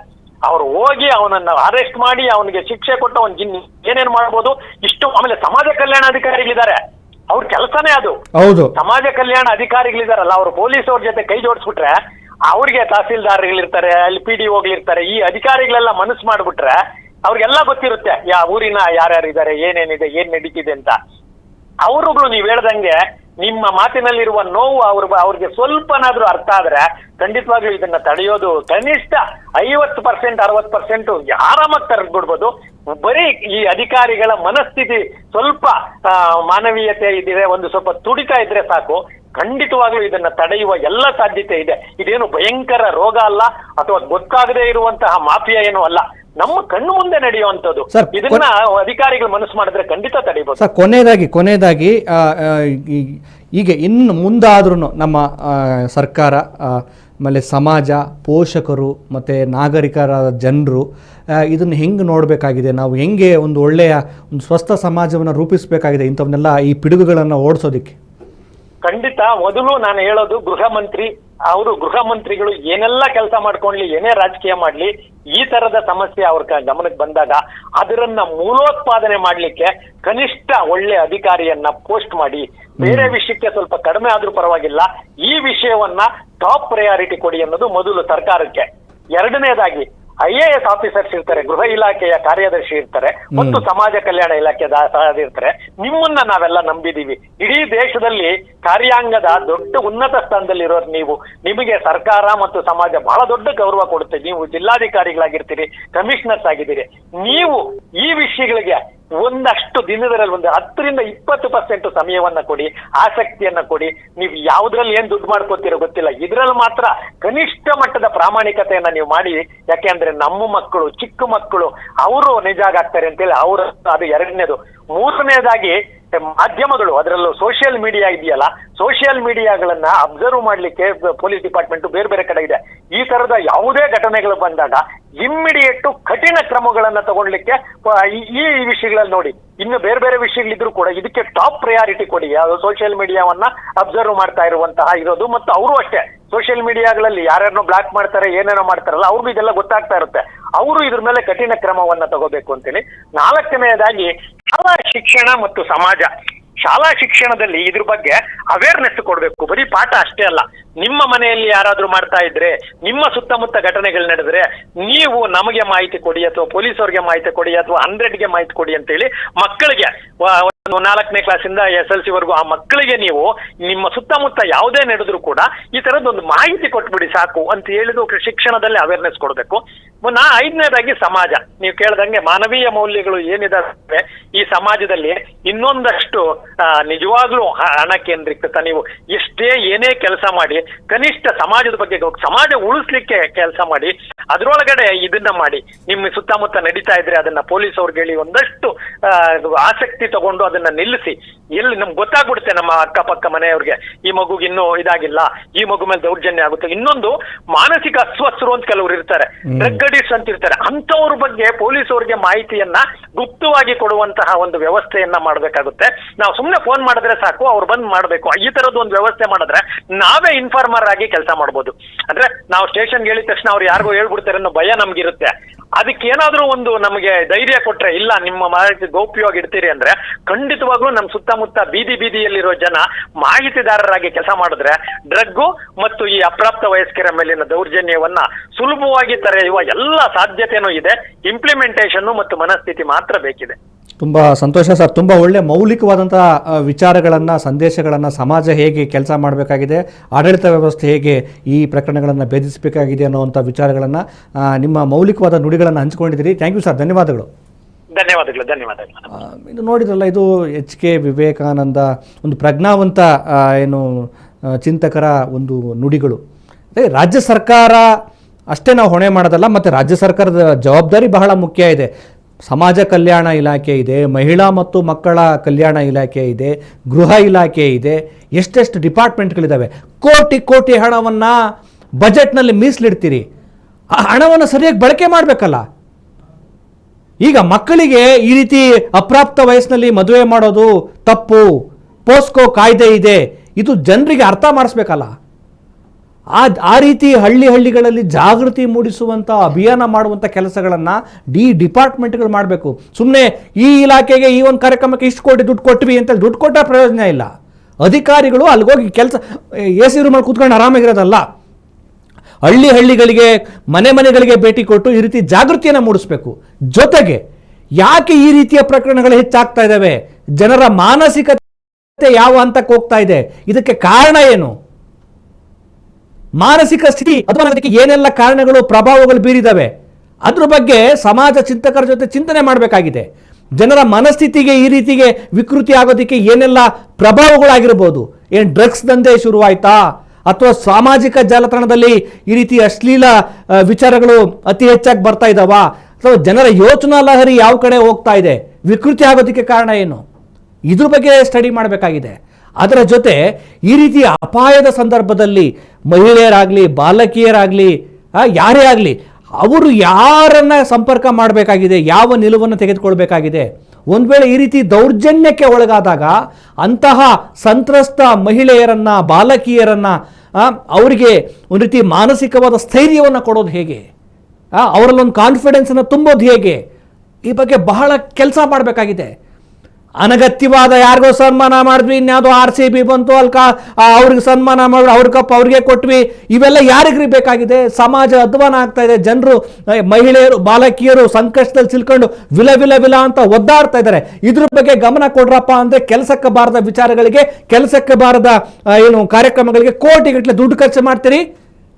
ಅವ್ರು ಹೋಗಿ ಅವನನ್ನ ಅರೆಸ್ಟ್ ಮಾಡಿ ಅವನಿಗೆ ಶಿಕ್ಷೆ ಕೊಟ್ಟು ಅವನ್ ಜಿನ್ ಏನೇನ್ ಮಾಡ್ಬೋದು ಇಷ್ಟು ಆಮೇಲೆ ಸಮಾಜ ಕಲ್ಯಾಣ ಅಧಿಕಾರಿಗಳಿದ್ದಾರೆ ಅವ್ರ ಕೆಲಸನೇ ಅದು. ಹೌದು. ಸಮಾಜ ಕಲ್ಯಾಣ ಅಧಿಕಾರಿಗಳಿದಾರಲ್ಲ ಅವ್ರು ಪೊಲೀಸ್ ಅವ್ರ ಜೊತೆ ಕೈ ಜೋಡಿಸ್ಬಿಟ್ರೆ ಅವ್ರಿಗೆ ತಹಸೀಲ್ದಾರ್ಗಳಿರ್ತಾರೆ ಅಲ್ಲಿ ಪಿ ಡಿ ಹೋಗ್ಲಿರ್ತಾರೆ ಈ ಅಧಿಕಾರಿಗಳೆಲ್ಲ ಮನಸ್ಸು ಮಾಡ್ಬಿಟ್ರೆ ಅವ್ರಿಗೆಲ್ಲ ಗೊತ್ತಿರುತ್ತೆ ಯಾ ಊರಿನ ಯಾರ್ಯಾರು ಇದ್ದಾರೆ ಏನೇನಿದೆ ಏನ್ ನಡೀತಿದೆ ಅಂತ. ಅವರುಗಳು ನೀವ್ ಹೇಳ್ದಂಗೆ ನಿಮ್ಮ ಮಾತಿನಲ್ಲಿರುವ ನೋವು ಅವ್ರ ಅವ್ರಿಗೆ ಸ್ವಲ್ಪನಾದ್ರೂ ಅರ್ಥ ಆದ್ರೆ ಖಂಡಿತವಾಗ್ಲೂ ಇದನ್ನ ತಡೆಯೋದು ಕನಿಷ್ಠ ಐವತ್ತು ಪರ್ಸೆಂಟ್ ಅರವತ್ ಪರ್ಸೆಂಟ್ ಆರಾಮಾಗಿ ತರದ್ಬಿಡ್ಬೋದು? ಬರೀ ಈ ಅಧಿಕಾರಿಗಳ ಮನಸ್ಥಿತಿ ಸ್ವಲ್ಪ ಮಾನವೀಯತೆ ಇದಿದೆ ಒಂದು ಸ್ವಲ್ಪ ತುಡಿತ ಇದ್ರೆ ಸಾಕು. ಖಂಡಿತವಾಗ್ಲೂ ಇದನ್ನ ತಡೆಯುವ ಎಲ್ಲ ಸಾಧ್ಯತೆ ಇದೆ. ಇದೇನು ಭಯಂಕರ ರೋಗ ಅಲ್ಲ ಅಥವಾ ಗೊತ್ತಾಗದೇ ಇರುವಂತಹ ಮಾಫಿಯಾ ಏನು ಅಲ್ಲ. ನಮ್ಮ ಕಣ್ಣು ಮುಂದೆ ನಡೆಯುವಂಥದ್ದು. ಸರ್, ಇದನ್ನ ಅಧಿಕಾರಿಗಳು ಮನಸ್ಸು ಮಾಡಿದ್ರೆ ಖಂಡಿತ ತಡೆಯಬಹುದು. ಸರ್ ಕೊನೆಯದಾಗಿ ಕೊನೆಯದಾಗಿ ಈಗ ಇನ್ನು ಮುಂದಾದ್ರೂ ನಮ್ಮ ಸರ್ಕಾರ ಆಮೇಲೆ ಸಮಾಜ, ಪೋಷಕರು ಮತ್ತು ನಾಗರಿಕರಾದ ಜನರು ಇದನ್ನು ಹೆಂಗೆ ನೋಡಬೇಕಾಗಿದೆ, ನಾವು ಹೆಂಗೆ ಒಂದು ಒಳ್ಳೆಯ, ಒಂದು ಸ್ವಸ್ಥ ಸಮಾಜವನ್ನು ರೂಪಿಸಬೇಕಾಗಿದೆ, ಇಂಥವನ್ನೆಲ್ಲ ಈ ಪಿಡುಗುಗಳನ್ನು ಓಡಿಸೋದಕ್ಕೆ? ಖಂಡಿತ ಮೊದಲು ನಾನು ಹೇಳೋದು ಗೃಹ ಮಂತ್ರಿ ಅವರು ಗೃಹ ಮಂತ್ರಿಗಳು ಏನೆಲ್ಲ ಕೆಲಸ ಮಾಡ್ಕೊಂಡ್ಲಿ ಏನೇ ರಾಜಕೀಯ ಮಾಡ್ಲಿ ಈ ತರದ ಸಮಸ್ಯೆ ಅವ್ರ ಗಮನಕ್ಕೆ ಬಂದಾಗ ಅದರನ್ನ ಮೂಲೋತ್ಪಾದನೆ ಮಾಡ್ಲಿಕ್ಕೆ ಕನಿಷ್ಠ ಒಳ್ಳೆ ಅಧಿಕಾರಿಯನ್ನ ಪೋಸ್ಟ್ ಮಾಡಿ. ಬೇರೆ ವಿಷಯಕ್ಕೆ ಸ್ವಲ್ಪ ಕಡಿಮೆ ಆದ್ರೂ ಪರವಾಗಿಲ್ಲ. ಈ ವಿಷಯವನ್ನ ಟಾಪ್ ಪ್ರಯಾರಿಟಿ ಕೊಡಿ ಅನ್ನೋದು ಮೊದಲು ಸರ್ಕಾರಕ್ಕೆ. ಎರಡನೇದಾಗಿ ಐ ಎ ಎಸ್ ಆಫೀಸರ್ಸ್ ಇರ್ತಾರೆ ಗೃಹ ಇಲಾಖೆಯ ಕಾರ್ಯದರ್ಶಿ ಇರ್ತಾರೆ ಮತ್ತು ಸಮಾಜ ಕಲ್ಯಾಣ ಇಲಾಖೆ ಇರ್ತಾರೆ ನಿಮ್ಮನ್ನ ನಾವೆಲ್ಲ ನಂಬಿದೀವಿ. ಇಡೀ ದೇಶದಲ್ಲಿ ಕಾರ್ಯಾಂಗದ ದೊಡ್ಡ ಉನ್ನತ ಸ್ಥಾನದಲ್ಲಿ ಇರೋರು ನೀವು. ನಿಮಗೆ ಸರ್ಕಾರ ಮತ್ತು ಸಮಾಜ ಬಹಳ ದೊಡ್ಡ ಗೌರವ ಕೊಡುತ್ತೆ. ನೀವು ಜಿಲ್ಲಾಧಿಕಾರಿಗಳಾಗಿರ್ತೀರಿ ಕಮಿಷನರ್ಸ್ ಆಗಿದ್ದೀರಿ. ನೀವು ಈ ವಿಷಯಗಳಿಗೆ ಒಂದಷ್ಟು ದಿನದಲ್ಲಿ ಒಂದು ಹತ್ತರಿಂದ ಇಪ್ಪತ್ತು ಪರ್ಸೆಂಟ್ ಸಮಯವನ್ನ ಕೊಡಿ, ಆಸಕ್ತಿಯನ್ನ ಕೊಡಿ. ನೀವು ಯಾವ್ದ್ರಲ್ಲಿ ಏನ್ ದುಡ್ಡು ಮಾಡ್ಕೋತೀರೋ ಗೊತ್ತಿಲ್ಲ. ಇದ್ರಲ್ಲಿ ಮಾತ್ರ ಕನಿಷ್ಠ ಮಟ್ಟದ ಪ್ರಾಮಾಣಿಕತೆಯನ್ನ ನೀವು ಮಾಡಿ. ಯಾಕೆಂದ್ರೆ ನಮ್ಮ ಮಕ್ಕಳು, ಚಿಕ್ಕ ಮಕ್ಕಳು, ಅವರು ನಿಜಾಗಾಗ್ತಾರೆ ಅಂತೇಳಿ ಅವರು ಅದು ಎರಡನೇದು. ಮೂರನೇದಾಗಿ ಮಾಧ್ಯಮಗಳು, ಅದರಲ್ಲೂ ಸೋಷಿಯಲ್ ಮೀಡಿಯಾ ಇದೆಯಲ್ಲ ಸೋಷಿಯಲ್ ಮೀಡಿಯಾಗಳನ್ನ ಅಬ್ಸರ್ವ್ ಮಾಡ್ಲಿಕ್ಕೆ ಪೊಲೀಸ್ ಡಿಪಾರ್ಟ್ಮೆಂಟ್ ಬೇರೆ ಬೇರೆ ಕಡೆ ಇದೆ. ಈ ತರದ ಯಾವುದೇ ಘಟನೆಗಳು ಬಂದಾಗ ಇಮ್ಮಿಡಿಯೇಟ್ ಕಠಿಣ ಕ್ರಮಗಳನ್ನ ತಗೊಳ್ಲಿಕ್ಕೆ ಈ ವಿಷಯಗಳಲ್ಲಿ ನೋಡಿ. ಇನ್ನು ಬೇರೆ ಬೇರೆ ವಿಷಯಗಳಿದ್ರು ಕೂಡ ಇದಕ್ಕೆ ಟಾಪ್ ಪ್ರಯಾರಿಟಿ ಕೊಡಿ. ಅದು ಸೋಷಿಯಲ್ ಮೀಡಿಯಾವನ್ನ ಅಬ್ಸರ್ವ್ ಮಾಡ್ತಾ ಇರುವಂತಹ ಇರೋದು ಮತ್ತು ಅವರು ಅಷ್ಟೇ. ಸೋಷಿಯಲ್ ಮೀಡಿಯಾಗಳಲ್ಲಿ ಯಾರ್ಯಾರನ್ನೋ ಬ್ಲಾಕ್ ಮಾಡ್ತಾರೆ, ಏನೇನೋ ಮಾಡ್ತಾರಲ್ಲ, ಅವ್ರಿಗೂ ಇದೆಲ್ಲ ಗೊತ್ತಾಗ್ತಾ ಇರುತ್ತೆ. ಅವರು ಇದ್ರ ಮೇಲೆ ಕಠಿಣ ಕ್ರಮವನ್ನ ತಗೋಬೇಕು ಅಂತೇಳಿ ನಾಲ್ಕನೆಯದಾಗಿ ಶಾಲಾ ಶಿಕ್ಷಣ ಮತ್ತು ಸಮಾಜ. ಶಾಲಾ ಶಿಕ್ಷಣದಲ್ಲಿ ಇದ್ರ ಬಗ್ಗೆ ಅವೇರ್ನೆಸ್ ಕೊಡಬೇಕು. ಬರೀ ಪಾಠ ಅಷ್ಟೇ ಅಲ್ಲ. ನಿಮ್ಮ ಮನೆಯಲ್ಲಿ ಯಾರಾದ್ರೂ ಮಾಡ್ತಾ ಇದ್ರೆ, ನಿಮ್ಮ ಸುತ್ತಮುತ್ತ ಘಟನೆಗಳು ನಡೆದ್ರೆ, ನೀವು ನಮಗೆ ಮಾಹಿತಿ ಕೊಡಿ ಅಥವಾ ಪೊಲೀಸ್ ಪೊಲೀಸವ್ರಿಗೆ ಮಾಹಿತಿ ಕೊಡಿ ಅಥವಾ ಹಂಡ್ರೆಡ್ಗೆ ಮಾಹಿತಿ ಕೊಡಿ ಅಂತೇಳಿ ಮಕ್ಕಳಿಗೆ, ವ- ಒಂದು ನಾಲ್ಕನೇ ಕ್ಲಾಸಿಂದ ಎಸ್ ಎಲ್ ಸಿ ವರೆಗೂ ಆ ಮಕ್ಕಳಿಗೆ ನೀವು ನಿಮ್ಮ ಸುತ್ತಮುತ್ತ ಯಾವುದೇ ನಡೆದ್ರು ಕೂಡ ಈ ತರದೊಂದು ಮಾಹಿತಿ ಕೊಟ್ಬಿಡಿ ಸಾಕು ಅಂತ ಹೇಳಿದು ಶಿಕ್ಷಣದಲ್ಲಿ ಅವೇರ್ನೆಸ್ ಕೊಡಬೇಕು. ನಾ ಐದನೇದಾಗಿ ಸಮಾಜ. ನೀವು ಕೇಳ್ದಂಗೆ ಮಾನವೀಯ ಮೌಲ್ಯಗಳು ಏನಿದಾವೆ ಈ ಸಮಾಜದಲ್ಲಿ ಇನ್ನೊಂದಷ್ಟು ನಿಜವಾಗ್ಲೂ ಹಣ ಕೇಂದ್ರೀಕೃತ. ನೀವು ಎಷ್ಟೇ ಏನೇ ಕೆಲಸ ಮಾಡಿ, ಕನಿಷ್ಠ ಸಮಾಜದ ಬಗ್ಗೆ ಸಮಾಜ ಉಳಿಸ್ಲಿಕ್ಕೆ ಕೆಲಸ ಮಾಡಿ ಅದ್ರೊಳಗಡೆ ಇದನ್ನ ಮಾಡಿ ನಿಮ್ಮ ಸುತ್ತಮುತ್ತ ನಡೀತಾ ಇದ್ರೆ ಅದನ್ನ ಪೊಲೀಸ್ ಅವ್ರಿಗೆ ಹೇಳಿ ಒಂದಷ್ಟು ಆಸಕ್ತಿ ತಗೊಂಡು ಅದನ್ನ ನಿಲ್ಲಿಸಿ. ಎಲ್ಲಿ ನಮ್ಗೆ ಗೊತ್ತಾಗ್ಬಿಡುತ್ತೆ ನಮ್ಮ ಅಕ್ಕಪಕ್ಕ ಮನೆಯವ್ರಿಗೆ ಈ ಮಗುಗೆ ಇನ್ನೂ ಇದಾಗಿಲ್ಲ ಈ ಮಗು ಮೇಲೆ ದೌರ್ಜನ್ಯ ಆಗುತ್ತೆ. ಇನ್ನೊಂದು ಮಾನಸಿಕ ಅಸ್ವಸ್ಥರು ಅಂತ ಕೆಲವರು ಇರ್ತಾರೆ ಡ್ರಗ್ ಅಡಿಕ್ಟ್ಸ್ ಅಂತ ಇರ್ತಾರೆ ಅಂತವ್ರ ಬಗ್ಗೆ ಪೊಲೀಸ್ ಅವ್ರಿಗೆ ಮಾಹಿತಿಯನ್ನ ಗುಪ್ತವಾಗಿ ಕೊಡುವಂತಹ ಒಂದು ವ್ಯವಸ್ಥೆಯನ್ನ ಮಾಡಬೇಕಾಗುತ್ತೆ. ನಾವು ಸುಮ್ಮನೆ ಫೋನ್ ಮಾಡಿದ್ರೆ ಸಾಕು ಅವ್ರು ಬಂದ್ ಮಾಡಬೇಕು. ಈ ತರದ್ದು ಒಂದು ವ್ಯವಸ್ಥೆ ಮಾಡಿದ್ರೆ ನಾವೇ ಇನ್ಫಾರ್ಮರ್ ಆಗಿ ಕೆಲಸ ಮಾಡ್ಬೋದು. ಅಂದ್ರೆ ನಾವು ಸ್ಟೇಷನ್ಗೆ ಹೇಳಿದ ತಕ್ಷಣ ಅವ್ರು ಯಾರಿಗೋ ಹೇಳ್ಬಿಡ್ತಾರೆ ಅನ್ನೋ ಭಯ ನಮ್ಗಿರುತ್ತೆ. ಅದಕ್ಕೆ ಏನಾದ್ರೂ ಒಂದು ನಮಗೆ ಧೈರ್ಯ ಕೊಟ್ರೆ, ಇಲ್ಲ, ನಿಮ್ಮ ಮಾಹಿತಿ ಗೌಪ್ಯವಾಗಿ ಇಡ್ತೀರಿ ಅಂದ್ರೆ, ಖಂಡಿತವಾಗ್ಲೂ ನಮ್ಮ ಸುತ್ತಮುತ್ತ ಬೀದಿ ಬೀದಿಯಲ್ಲಿರೋ ಜನ ಮಾಹಿತಿದಾರರಾಗಿ ಕೆಲಸ ಮಾಡಿದ್ರೆ, ಡ್ರಗ್ಗು ಮತ್ತು ಈ ಅಪ್ರಾಪ್ತ ವಯಸ್ಕರ ಮೇಲಿನ ದೌರ್ಜನ್ಯವನ್ನ ಸುಲಭವಾಗಿ ತರೆಯುವ ಎಲ್ಲ ಸಾಧ್ಯತೆನೂ ಇದೆ. ಇಂಪ್ಲಿಮೆಂಟೇಷನ್ ಮತ್ತು ಮನಸ್ಥಿತಿ ಮಾತ್ರ ಬೇಕಿದೆ. ತುಂಬಾ ಸಂತೋಷ ಸರ್. ತುಂಬಾ ಒಳ್ಳೆ ಮೌಲಿಕವಾದಂತಹ ವಿಚಾರಗಳನ್ನ, ಸಂದೇಶಗಳನ್ನ ಸಮಾಜ ಹೇಗೆ ಕೆಲಸ ಮಾಡಬೇಕಾಗಿದೆ, ಆಡಳಿತ ವ್ಯವಸ್ಥೆ ಹೇಗೆ ಈ ಪ್ರಕರಣಗಳನ್ನು ಭೇದಿಸಬೇಕಾಗಿದೆ ಅನ್ನೋವಂಥ ವಿಚಾರಗಳನ್ನು ನಿಮ್ಮ ಮೌಲಿಕವಾದ ನುಡಿಗಳನ್ನು ಹಂಚಿಕೊಂಡಿದ್ದೀರಿ. ಥ್ಯಾಂಕ್ ಯು ಸರ್ ಧನ್ಯವಾದಗಳು. ಧನ್ಯವಾದಗಳು ಧನ್ಯವಾದಗಳು. ಇದು ನೋಡಿದ್ರಲ್ಲ ಇದು ಎಚ್ ಕೆ ವಿವೇಕಾನಂದ ಒಂದು ಪ್ರಜ್ಞಾವಂತ ಏನು ಚಿಂತಕರ ಒಂದು ನುಡಿಗಳು. ಅದೇ ರಾಜ್ಯ ಸರ್ಕಾರ ಅಷ್ಟೇ ನಾವು ಹೊಣೆ ಮಾಡೋದಲ್ಲ ಮತ್ತು ರಾಜ್ಯ ಸರ್ಕಾರದ ಜವಾಬ್ದಾರಿ ಬಹಳ ಮುಖ್ಯ ಇದೆ. ಸಮಾಜ ಕಲ್ಯಾಣ ಇಲಾಖೆ ಇದೆ ಮಹಿಳಾ ಮತ್ತು ಮಕ್ಕಳ ಕಲ್ಯಾಣ ಇಲಾಖೆ ಇದೆ ಗೃಹ ಇಲಾಖೆ ಇದೆ ಎಷ್ಟೆಷ್ಟು ಡಿಪಾರ್ಟ್ಮೆಂಟ್ಗಳಿದ್ದಾವೆ ಕೋಟಿ ಕೋಟಿ ಹಣವನ್ನು ಬಜೆಟ್ನಲ್ಲಿ ಮೀಸಲಿಡ್ತೀರಿ. ಆ ಹಣವನ್ನು ಸರಿಯಾಗಿ ಬಳಕೆ ಮಾಡಬೇಕಲ್ಲ. ಈಗ ಮಕ್ಕಳಿಗೆ ಈ ರೀತಿ ಅಪ್ರಾಪ್ತ ವಯಸ್ಸಿನಲ್ಲಿ ಮದುವೆ ಮಾಡೋದು ತಪ್ಪು, ಪೋಸ್ಕೋ ಕಾಯ್ದೆ ಇದೆ, ಇದು ಜನರಿಗೆ ಅರ್ಥ ಮಾಡಿಸ್ಬೇಕಲ್ಲ. ಆ ಆ ರೀತಿ ಹಳ್ಳಿ ಹಳ್ಳಿಗಳಲ್ಲಿ ಜಾಗೃತಿ ಮೂಡಿಸುವಂಥ ಅಭಿಯಾನ ಮಾಡುವಂಥ ಕೆಲಸಗಳನ್ನು ಡಿ ಡಿಪಾರ್ಟ್ಮೆಂಟ್ಗಳು ಮಾಡಬೇಕು. ಸುಮ್ಮನೆ ಈ ಇಲಾಖೆಗೆ ಈ ಒಂದು ಕಾರ್ಯಕ್ರಮಕ್ಕೆ ಇಷ್ಟು ಕೋಟಿ ದುಡ್ಡು ಕೊಟ್ವಿ ಅಂತೇಳಿ ದುಡ್ಡು ಕೊಟ್ಟ ಪ್ರಯೋಜನ ಇಲ್ಲ. ಅಧಿಕಾರಿಗಳು ಅಲ್ಲಿಗೋಗಿ ಕೆಲಸ ಎ ಸಿ ರೂಮಲ್ಲಿ ಕೂತ್ಕೊಂಡು ಆರಾಮಾಗಿರೋದಲ್ಲ. ಹಳ್ಳಿ ಹಳ್ಳಿಗಳಿಗೆ, ಮನೆ ಮನೆಗಳಿಗೆ ಭೇಟಿ ಕೊಟ್ಟು ಈ ರೀತಿ ಜಾಗೃತಿಯನ್ನು ಮೂಡಿಸಬೇಕು. ಜೊತೆಗೆ ಯಾಕೆ ಈ ರೀತಿಯ ಪ್ರಕರಣಗಳು ಹೆಚ್ಚಾಗ್ತಾ ಇದ್ದಾವೆ ಜನರ ಮಾನಸಿಕತೆ ಯಾವ ಹಂತಕ್ಕೆ ಹೋಗ್ತಾ ಇದೆ? ಇದಕ್ಕೆ ಕಾರಣ ಏನು? ಮಾನಸಿಕ ಸ್ಥಿತಿ ಅಥವಾ ಅದಕ್ಕೆ ಏನೆಲ್ಲ ಕಾರಣಗಳು, ಪ್ರಭಾವಗಳು ಬೀರಿದಾವೆ? ಅದ್ರ ಬಗ್ಗೆ ಸಮಾಜ ಚಿಂತಕರ ಜೊತೆ ಚಿಂತನೆ ಮಾಡಬೇಕಾಗಿದೆ. ಜನರ ಮನಸ್ಥಿತಿಗೆ ಈ ರೀತಿಗೆ ವಿಕೃತಿ ಆಗೋದಕ್ಕೆ ಏನೆಲ್ಲ ಪ್ರಭಾವಗಳಾಗಿರ್ಬೋದು? ಏನು ಡ್ರಗ್ಸ್ ದಂಧೆ ಶುರುವಾಯ್ತಾ? ಅಥವಾ ಸಾಮಾಜಿಕ ಜಾಲತಾಣದಲ್ಲಿ ಈ ರೀತಿ ಅಶ್ಲೀಲ ವಿಚಾರಗಳು ಅತಿ ಹೆಚ್ಚಾಗಿ ಬರ್ತಾ ಇದ್ದಾವ ಅಥವಾ ಜನರ ಯೋಚನಾ ಲಹರಿ ಯಾವ ಕಡೆ ಹೋಗ್ತಾ ಇದೆ? ವಿಕೃತಿ ಆಗೋದಕ್ಕೆ ಕಾರಣ ಏನು? ಇದ್ರ ಬಗ್ಗೆ ಸ್ಟಡಿ ಮಾಡಬೇಕಾಗಿದೆ. ಅದರ ಜೊತೆ ಈ ರೀತಿ ಅಪಾಯದ ಸಂದರ್ಭದಲ್ಲಿ ಮಹಿಳೆಯರಾಗಲಿ, ಬಾಲಕಿಯರಾಗಲಿ ಯಾರೇ ಆಗಲಿ, ಅವರು ಯಾರನ್ನ ಸಂಪರ್ಕ ಮಾಡಬೇಕಾಗಿದೆ? ಯಾವ ನಿಲುವನ್ನು ತೆಗೆದುಕೊಳ್ಬೇಕಾಗಿದೆ? ಒಂದು ವೇಳೆ ಈ ರೀತಿ ದೌರ್ಜನ್ಯಕ್ಕೆ ಒಳಗಾದಾಗ ಅಂತಹ ಸಂತ್ರಸ್ತ ಮಹಿಳೆಯರನ್ನ, ಬಾಲಕಿಯರನ್ನ ಅವರಿಗೆ ಒಂದು ರೀತಿ ಮಾನಸಿಕವಾದ ಸ್ಥೈರ್ಯವನ್ನು ಕೊಡೋದು ಹೇಗೆ? ಅವರಲ್ಲೊಂದು ಕಾನ್ಫಿಡೆನ್ಸನ್ನು ತುಂಬೋದು ಹೇಗೆ? ಈ ಬಗ್ಗೆ ಬಹಳ ಕೆಲಸ ಮಾಡಬೇಕಾಗಿದೆ. ಅನಗತ್ಯವಾದ ಯಾರಿಗೋ ಸನ್ಮಾನ ಮಾಡಿದ್ವಿ, ಇನ್ಯಾವುದೋ ಆರ್ ಸಿ ಬಿ ಬಂತು, ಅಲ್ಕ ಅವ್ರಿಗೆ ಸನ್ಮಾನ ಮಾಡಿ ಅವ್ರ ಕಪ್ ಅವ್ರಿಗೆ ಕೊಟ್ವಿ. ಇವೆಲ್ಲ ಯಾರಿಗ್ರಿ ಬೇಕಾಗಿದೆ? ಸಮಾಜ ಅಧ್ವಾನ ಆಗ್ತಾ ಇದೆ. ಜನರು ಮಹಿಳೆಯರು, ಬಾಲಕಿಯರು ಸಂಕಷ್ಟದಲ್ಲಿ ಸಿಲ್ಕೊಂಡು ವಿಲ ವಿಲ ವಿಲ ಅಂತ ಒದ್ದಾಡ್ತಾ ಇದ್ದಾರೆ. ಇದ್ರ ಬಗ್ಗೆ ಗಮನ ಕೊಡ್ರಪ್ಪ ಅಂದ್ರೆ ಕೆಲಸಕ್ಕೆ ಬಾರದ ವಿಚಾರಗಳಿಗೆ, ಕೆಲಸಕ್ಕೆ ಬಾರದ ಏನು ಕಾರ್ಯಕ್ರಮಗಳಿಗೆ ಕೋಟಿಗಟ್ಟಲೆ ದುಡ್ಡು ಖರ್ಚು ಮಾಡ್ತೀರಿ.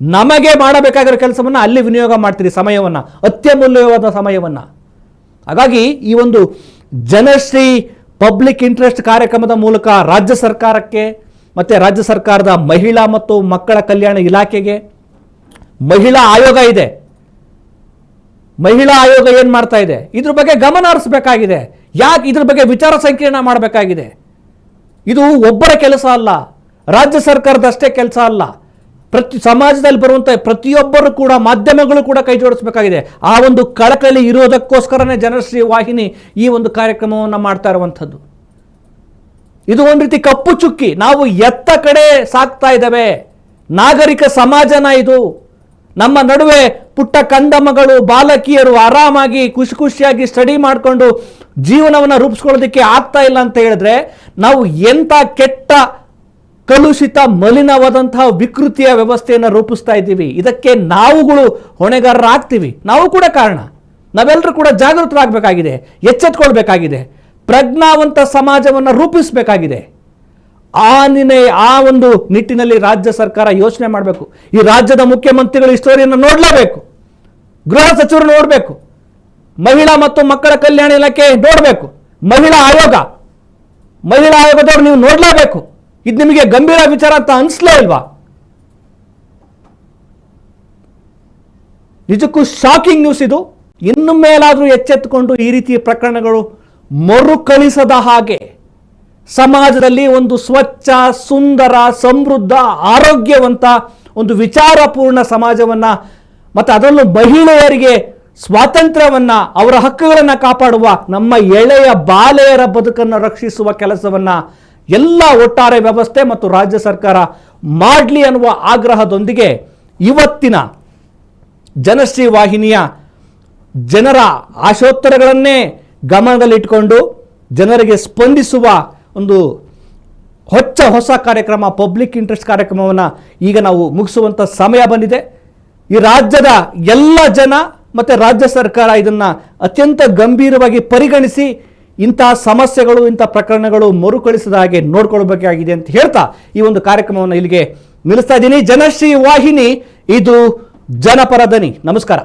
ನಮಗೆ ಮಾಡಬೇಕಾಗಿರೋ ಕೆಲಸವನ್ನ ಅಲ್ಲಿ ವಿನಿಯೋಗ ಮಾಡ್ತೀರಿ ಸಮಯವನ್ನ, ಅತ್ಯಮೂಲ್ಯವಾದ ಸಮಯವನ್ನ. ಹಾಗಾಗಿ ಈ ಒಂದು ಜನಶ್ರೀ ಪಬ್ಲಿಕ್ ಇಂಟ್ರೆಸ್ಟ್ ಕಾರ್ಯಕ್ರಮದ ಮೂಲಕ ರಾಜ್ಯ ಸರ್ಕಾರಕ್ಕೆ ಮತ್ತು ರಾಜ್ಯ ಸರ್ಕಾರದ ಮಹಿಳಾ ಮತ್ತು ಮಕ್ಕಳ ಕಲ್ಯಾಣ ಇಲಾಖೆಗೆ ಮಹಿಳಾ ಆಯೋಗ ಇದೆ. ಮಹಿಳಾ ಆಯೋಗ ಏನು ಮಾಡ್ತಾ ಇದೆ? ಇದ್ರ ಬಗ್ಗೆ ಗಮನ ಹರಿಸಬೇಕಾಗಿದೆ. ಯಾಕೆ ಇದ್ರ ಬಗ್ಗೆ ವಿಚಾರ ಸಂಕಿರಣ ಮಾಡಬೇಕಾಗಿದೆ? ಇದು ಒಬ್ಬರ ಕೆಲಸ ಅಲ್ಲ. ರಾಜ್ಯ ಸರ್ಕಾರದಷ್ಟೇ ಕೆಲಸ ಅಲ್ಲ. ಪ್ರತಿ ಸಮಾಜದಲ್ಲಿ ಬರುವಂಥ ಪ್ರತಿಯೊಬ್ಬರು ಕೂಡ ಮಾಧ್ಯಮಗಳು ಕೂಡ ಕೈ ಜೋಡಿಸಬೇಕಾಗಿದೆ. ಆ ಒಂದು ಕಳಕಳಿ ಇರೋದಕ್ಕೋಸ್ಕರನೇ ಜನಶ್ರೀ ವಾಹಿನಿ ಈ ಒಂದು ಕಾರ್ಯಕ್ರಮವನ್ನು ಮಾಡ್ತಾ ಇರುವಂಥದ್ದು. ಇದು ಒಂದು ರೀತಿ ಕಪ್ಪು ಚುಕ್ಕಿ. ನಾವು ಎತ್ತ ಕಡೆ ಸಾಕ್ತಾ ಇದ್ದಾವೆ. ನಾಗರಿಕ ಸಮಾಜನ ಇದು. ನಮ್ಮ ನಡುವೆ ಪುಟ್ಟ ಕಂದಮ್ಮಗಳು, ಬಾಲಕಿಯರು ಆರಾಮಾಗಿ ಖುಷಿ ಖುಷಿಯಾಗಿ ಸ್ಟಡಿ ಮಾಡಿಕೊಂಡು ಜೀವನವನ್ನು ರೂಪಿಸ್ಕೊಳ್ಳೋದಕ್ಕೆ ಆಗ್ತಾ ಇಲ್ಲ ಅಂತ ಹೇಳಿದ್ರೆ ನಾವು ಎಂಥ ಕೆಟ್ಟ ಕಲುಷಿತ ಮಲಿನವಾದಂತಹ ವಿಕೃತಿಯ ವ್ಯವಸ್ಥೆಯನ್ನು ರೂಪಿಸ್ತಾ ಇದ್ದೀವಿ. ಇದಕ್ಕೆ ನಾವುಗಳು ಹೊಣೆಗಾರರಾಗ್ತೀವಿ ನಾವು ಕೂಡ ಕಾರಣ. ನಾವೆಲ್ಲರೂ ಕೂಡ ಜಾಗೃತರಾಗಬೇಕಾಗಿದೆ, ಎಚ್ಚೆತ್ಕೊಳ್ಬೇಕಾಗಿದೆ, ಪ್ರಜ್ಞಾವಂತ ಸಮಾಜವನ್ನು ರೂಪಿಸಬೇಕಾಗಿದೆ. ಆ ನಿನ್ನೆ ಆ ಒಂದು ನಿಟ್ಟಿನಲ್ಲಿ ರಾಜ್ಯ ಸರ್ಕಾರ ಯೋಚನೆ ಮಾಡಬೇಕು. ಈ ರಾಜ್ಯದ ಮುಖ್ಯಮಂತ್ರಿಗಳು ಈ ಸ್ಟೋರಿಯನ್ನು ನೋಡಲೇಬೇಕು. ಗೃಹ ಸಚಿವರು ನೋಡಬೇಕು. ಮಹಿಳಾ ಮತ್ತು ಮಕ್ಕಳ ಕಲ್ಯಾಣ ಇಲಾಖೆ ನೋಡಬೇಕು. ಮಹಿಳಾ ಆಯೋಗ. ಮಹಿಳಾ ಆಯೋಗದವರು ನೀವು ನೋಡಲೇಬೇಕು. ಇದು ನಿಮಗೆ ಗಂಭೀರ ವಿಚಾರ ಅಂತ ಅನಿಸ್ಲೇ ಇಲ್ವಾ? ನಿಜಕ್ಕೂ ಶಾಕಿಂಗ್ ನ್ಯೂಸ್ ಇದು. ಇನ್ನು ಮೇಲಾದರೂ ಎಚ್ಚೆತ್ತುಕೊಂಡು ಈ ರೀತಿಯ ಪ್ರಕರಣಗಳು ಮರುಕಳಿಸದ ಹಾಗೆ ಸಮಾಜದಲ್ಲಿ ಒಂದು ಸ್ವಚ್ಛ, ಸುಂದರ, ಸಮೃದ್ಧ, ಆರೋಗ್ಯವಂತ ಒಂದು ವಿಚಾರಪೂರ್ಣ ಸಮಾಜವನ್ನು ಮತ್ತು ಅದರಲ್ಲೂ ಮಹಿಳೆಯರಿಗೆ ಸ್ವಾತಂತ್ರ್ಯವನ್ನು, ಅವರ ಹಕ್ಕುಗಳನ್ನು ಕಾಪಾಡುವ ನಮ್ಮ ಎಳೆಯ ಬಾಲೆಯರ ಬದುಕನ್ನು ರಕ್ಷಿಸುವ ಕೆಲಸವನ್ನ ಎಲ್ಲ ಒಟ್ಟಾರೆ ವ್ಯವಸ್ಥೆ ಮತ್ತು ರಾಜ್ಯ ಸರ್ಕಾರ ಮಾಡಲಿ ಅನ್ನುವ ಆಗ್ರಹದೊಂದಿಗೆ ಇವತ್ತಿನ ಜನಶ್ರೀ ವಾಹಿನಿಯ ಜನರ ಆಶೋತ್ತರಗಳನ್ನೇ ಗಮನದಲ್ಲಿಟ್ಟುಕೊಂಡು ಜನರಿಗೆ ಸ್ಪಂದಿಸುವ ಒಂದು ಹೊಚ್ಚ ಹೊಸ ಕಾರ್ಯಕ್ರಮ ಪಬ್ಲಿಕ್ ಇಂಟ್ರೆಸ್ಟ್ ಕಾರ್ಯಕ್ರಮವನ್ನು ಈಗ ನಾವು ಮುಗಿಸುವಂಥ ಸಮಯ ಬಂದಿದೆ. ಈ ರಾಜ್ಯದ ಎಲ್ಲ ಜನ ಮತ್ತು ರಾಜ್ಯ ಸರ್ಕಾರ ಇದನ್ನು ಅತ್ಯಂತ ಗಂಭೀರವಾಗಿ ಪರಿಗಣಿಸಿ ಇಂತಹ ಸಮಸ್ಯೆಗಳು, ಇಂಥ ಪ್ರಕರಣಗಳು ಮರುಕಳಿಸದ ಹಾಗೆ ನೋಡ್ಕೊಳ್ಬೇಕಾಗಿದೆ ಅಂತ ಹೇಳ್ತಾ ಈ ಒಂದು ಕಾರ್ಯಕ್ರಮವನ್ನು ಇಲ್ಲಿಗೆ ನಿಲ್ಲಿಸ್ತಾ ಇದ್ದೀನಿ. ಜನಶ್ರೀ ವಾಹಿನಿ, ಇದು ಜನಪರ ದನಿ ನಮಸ್ಕಾರ.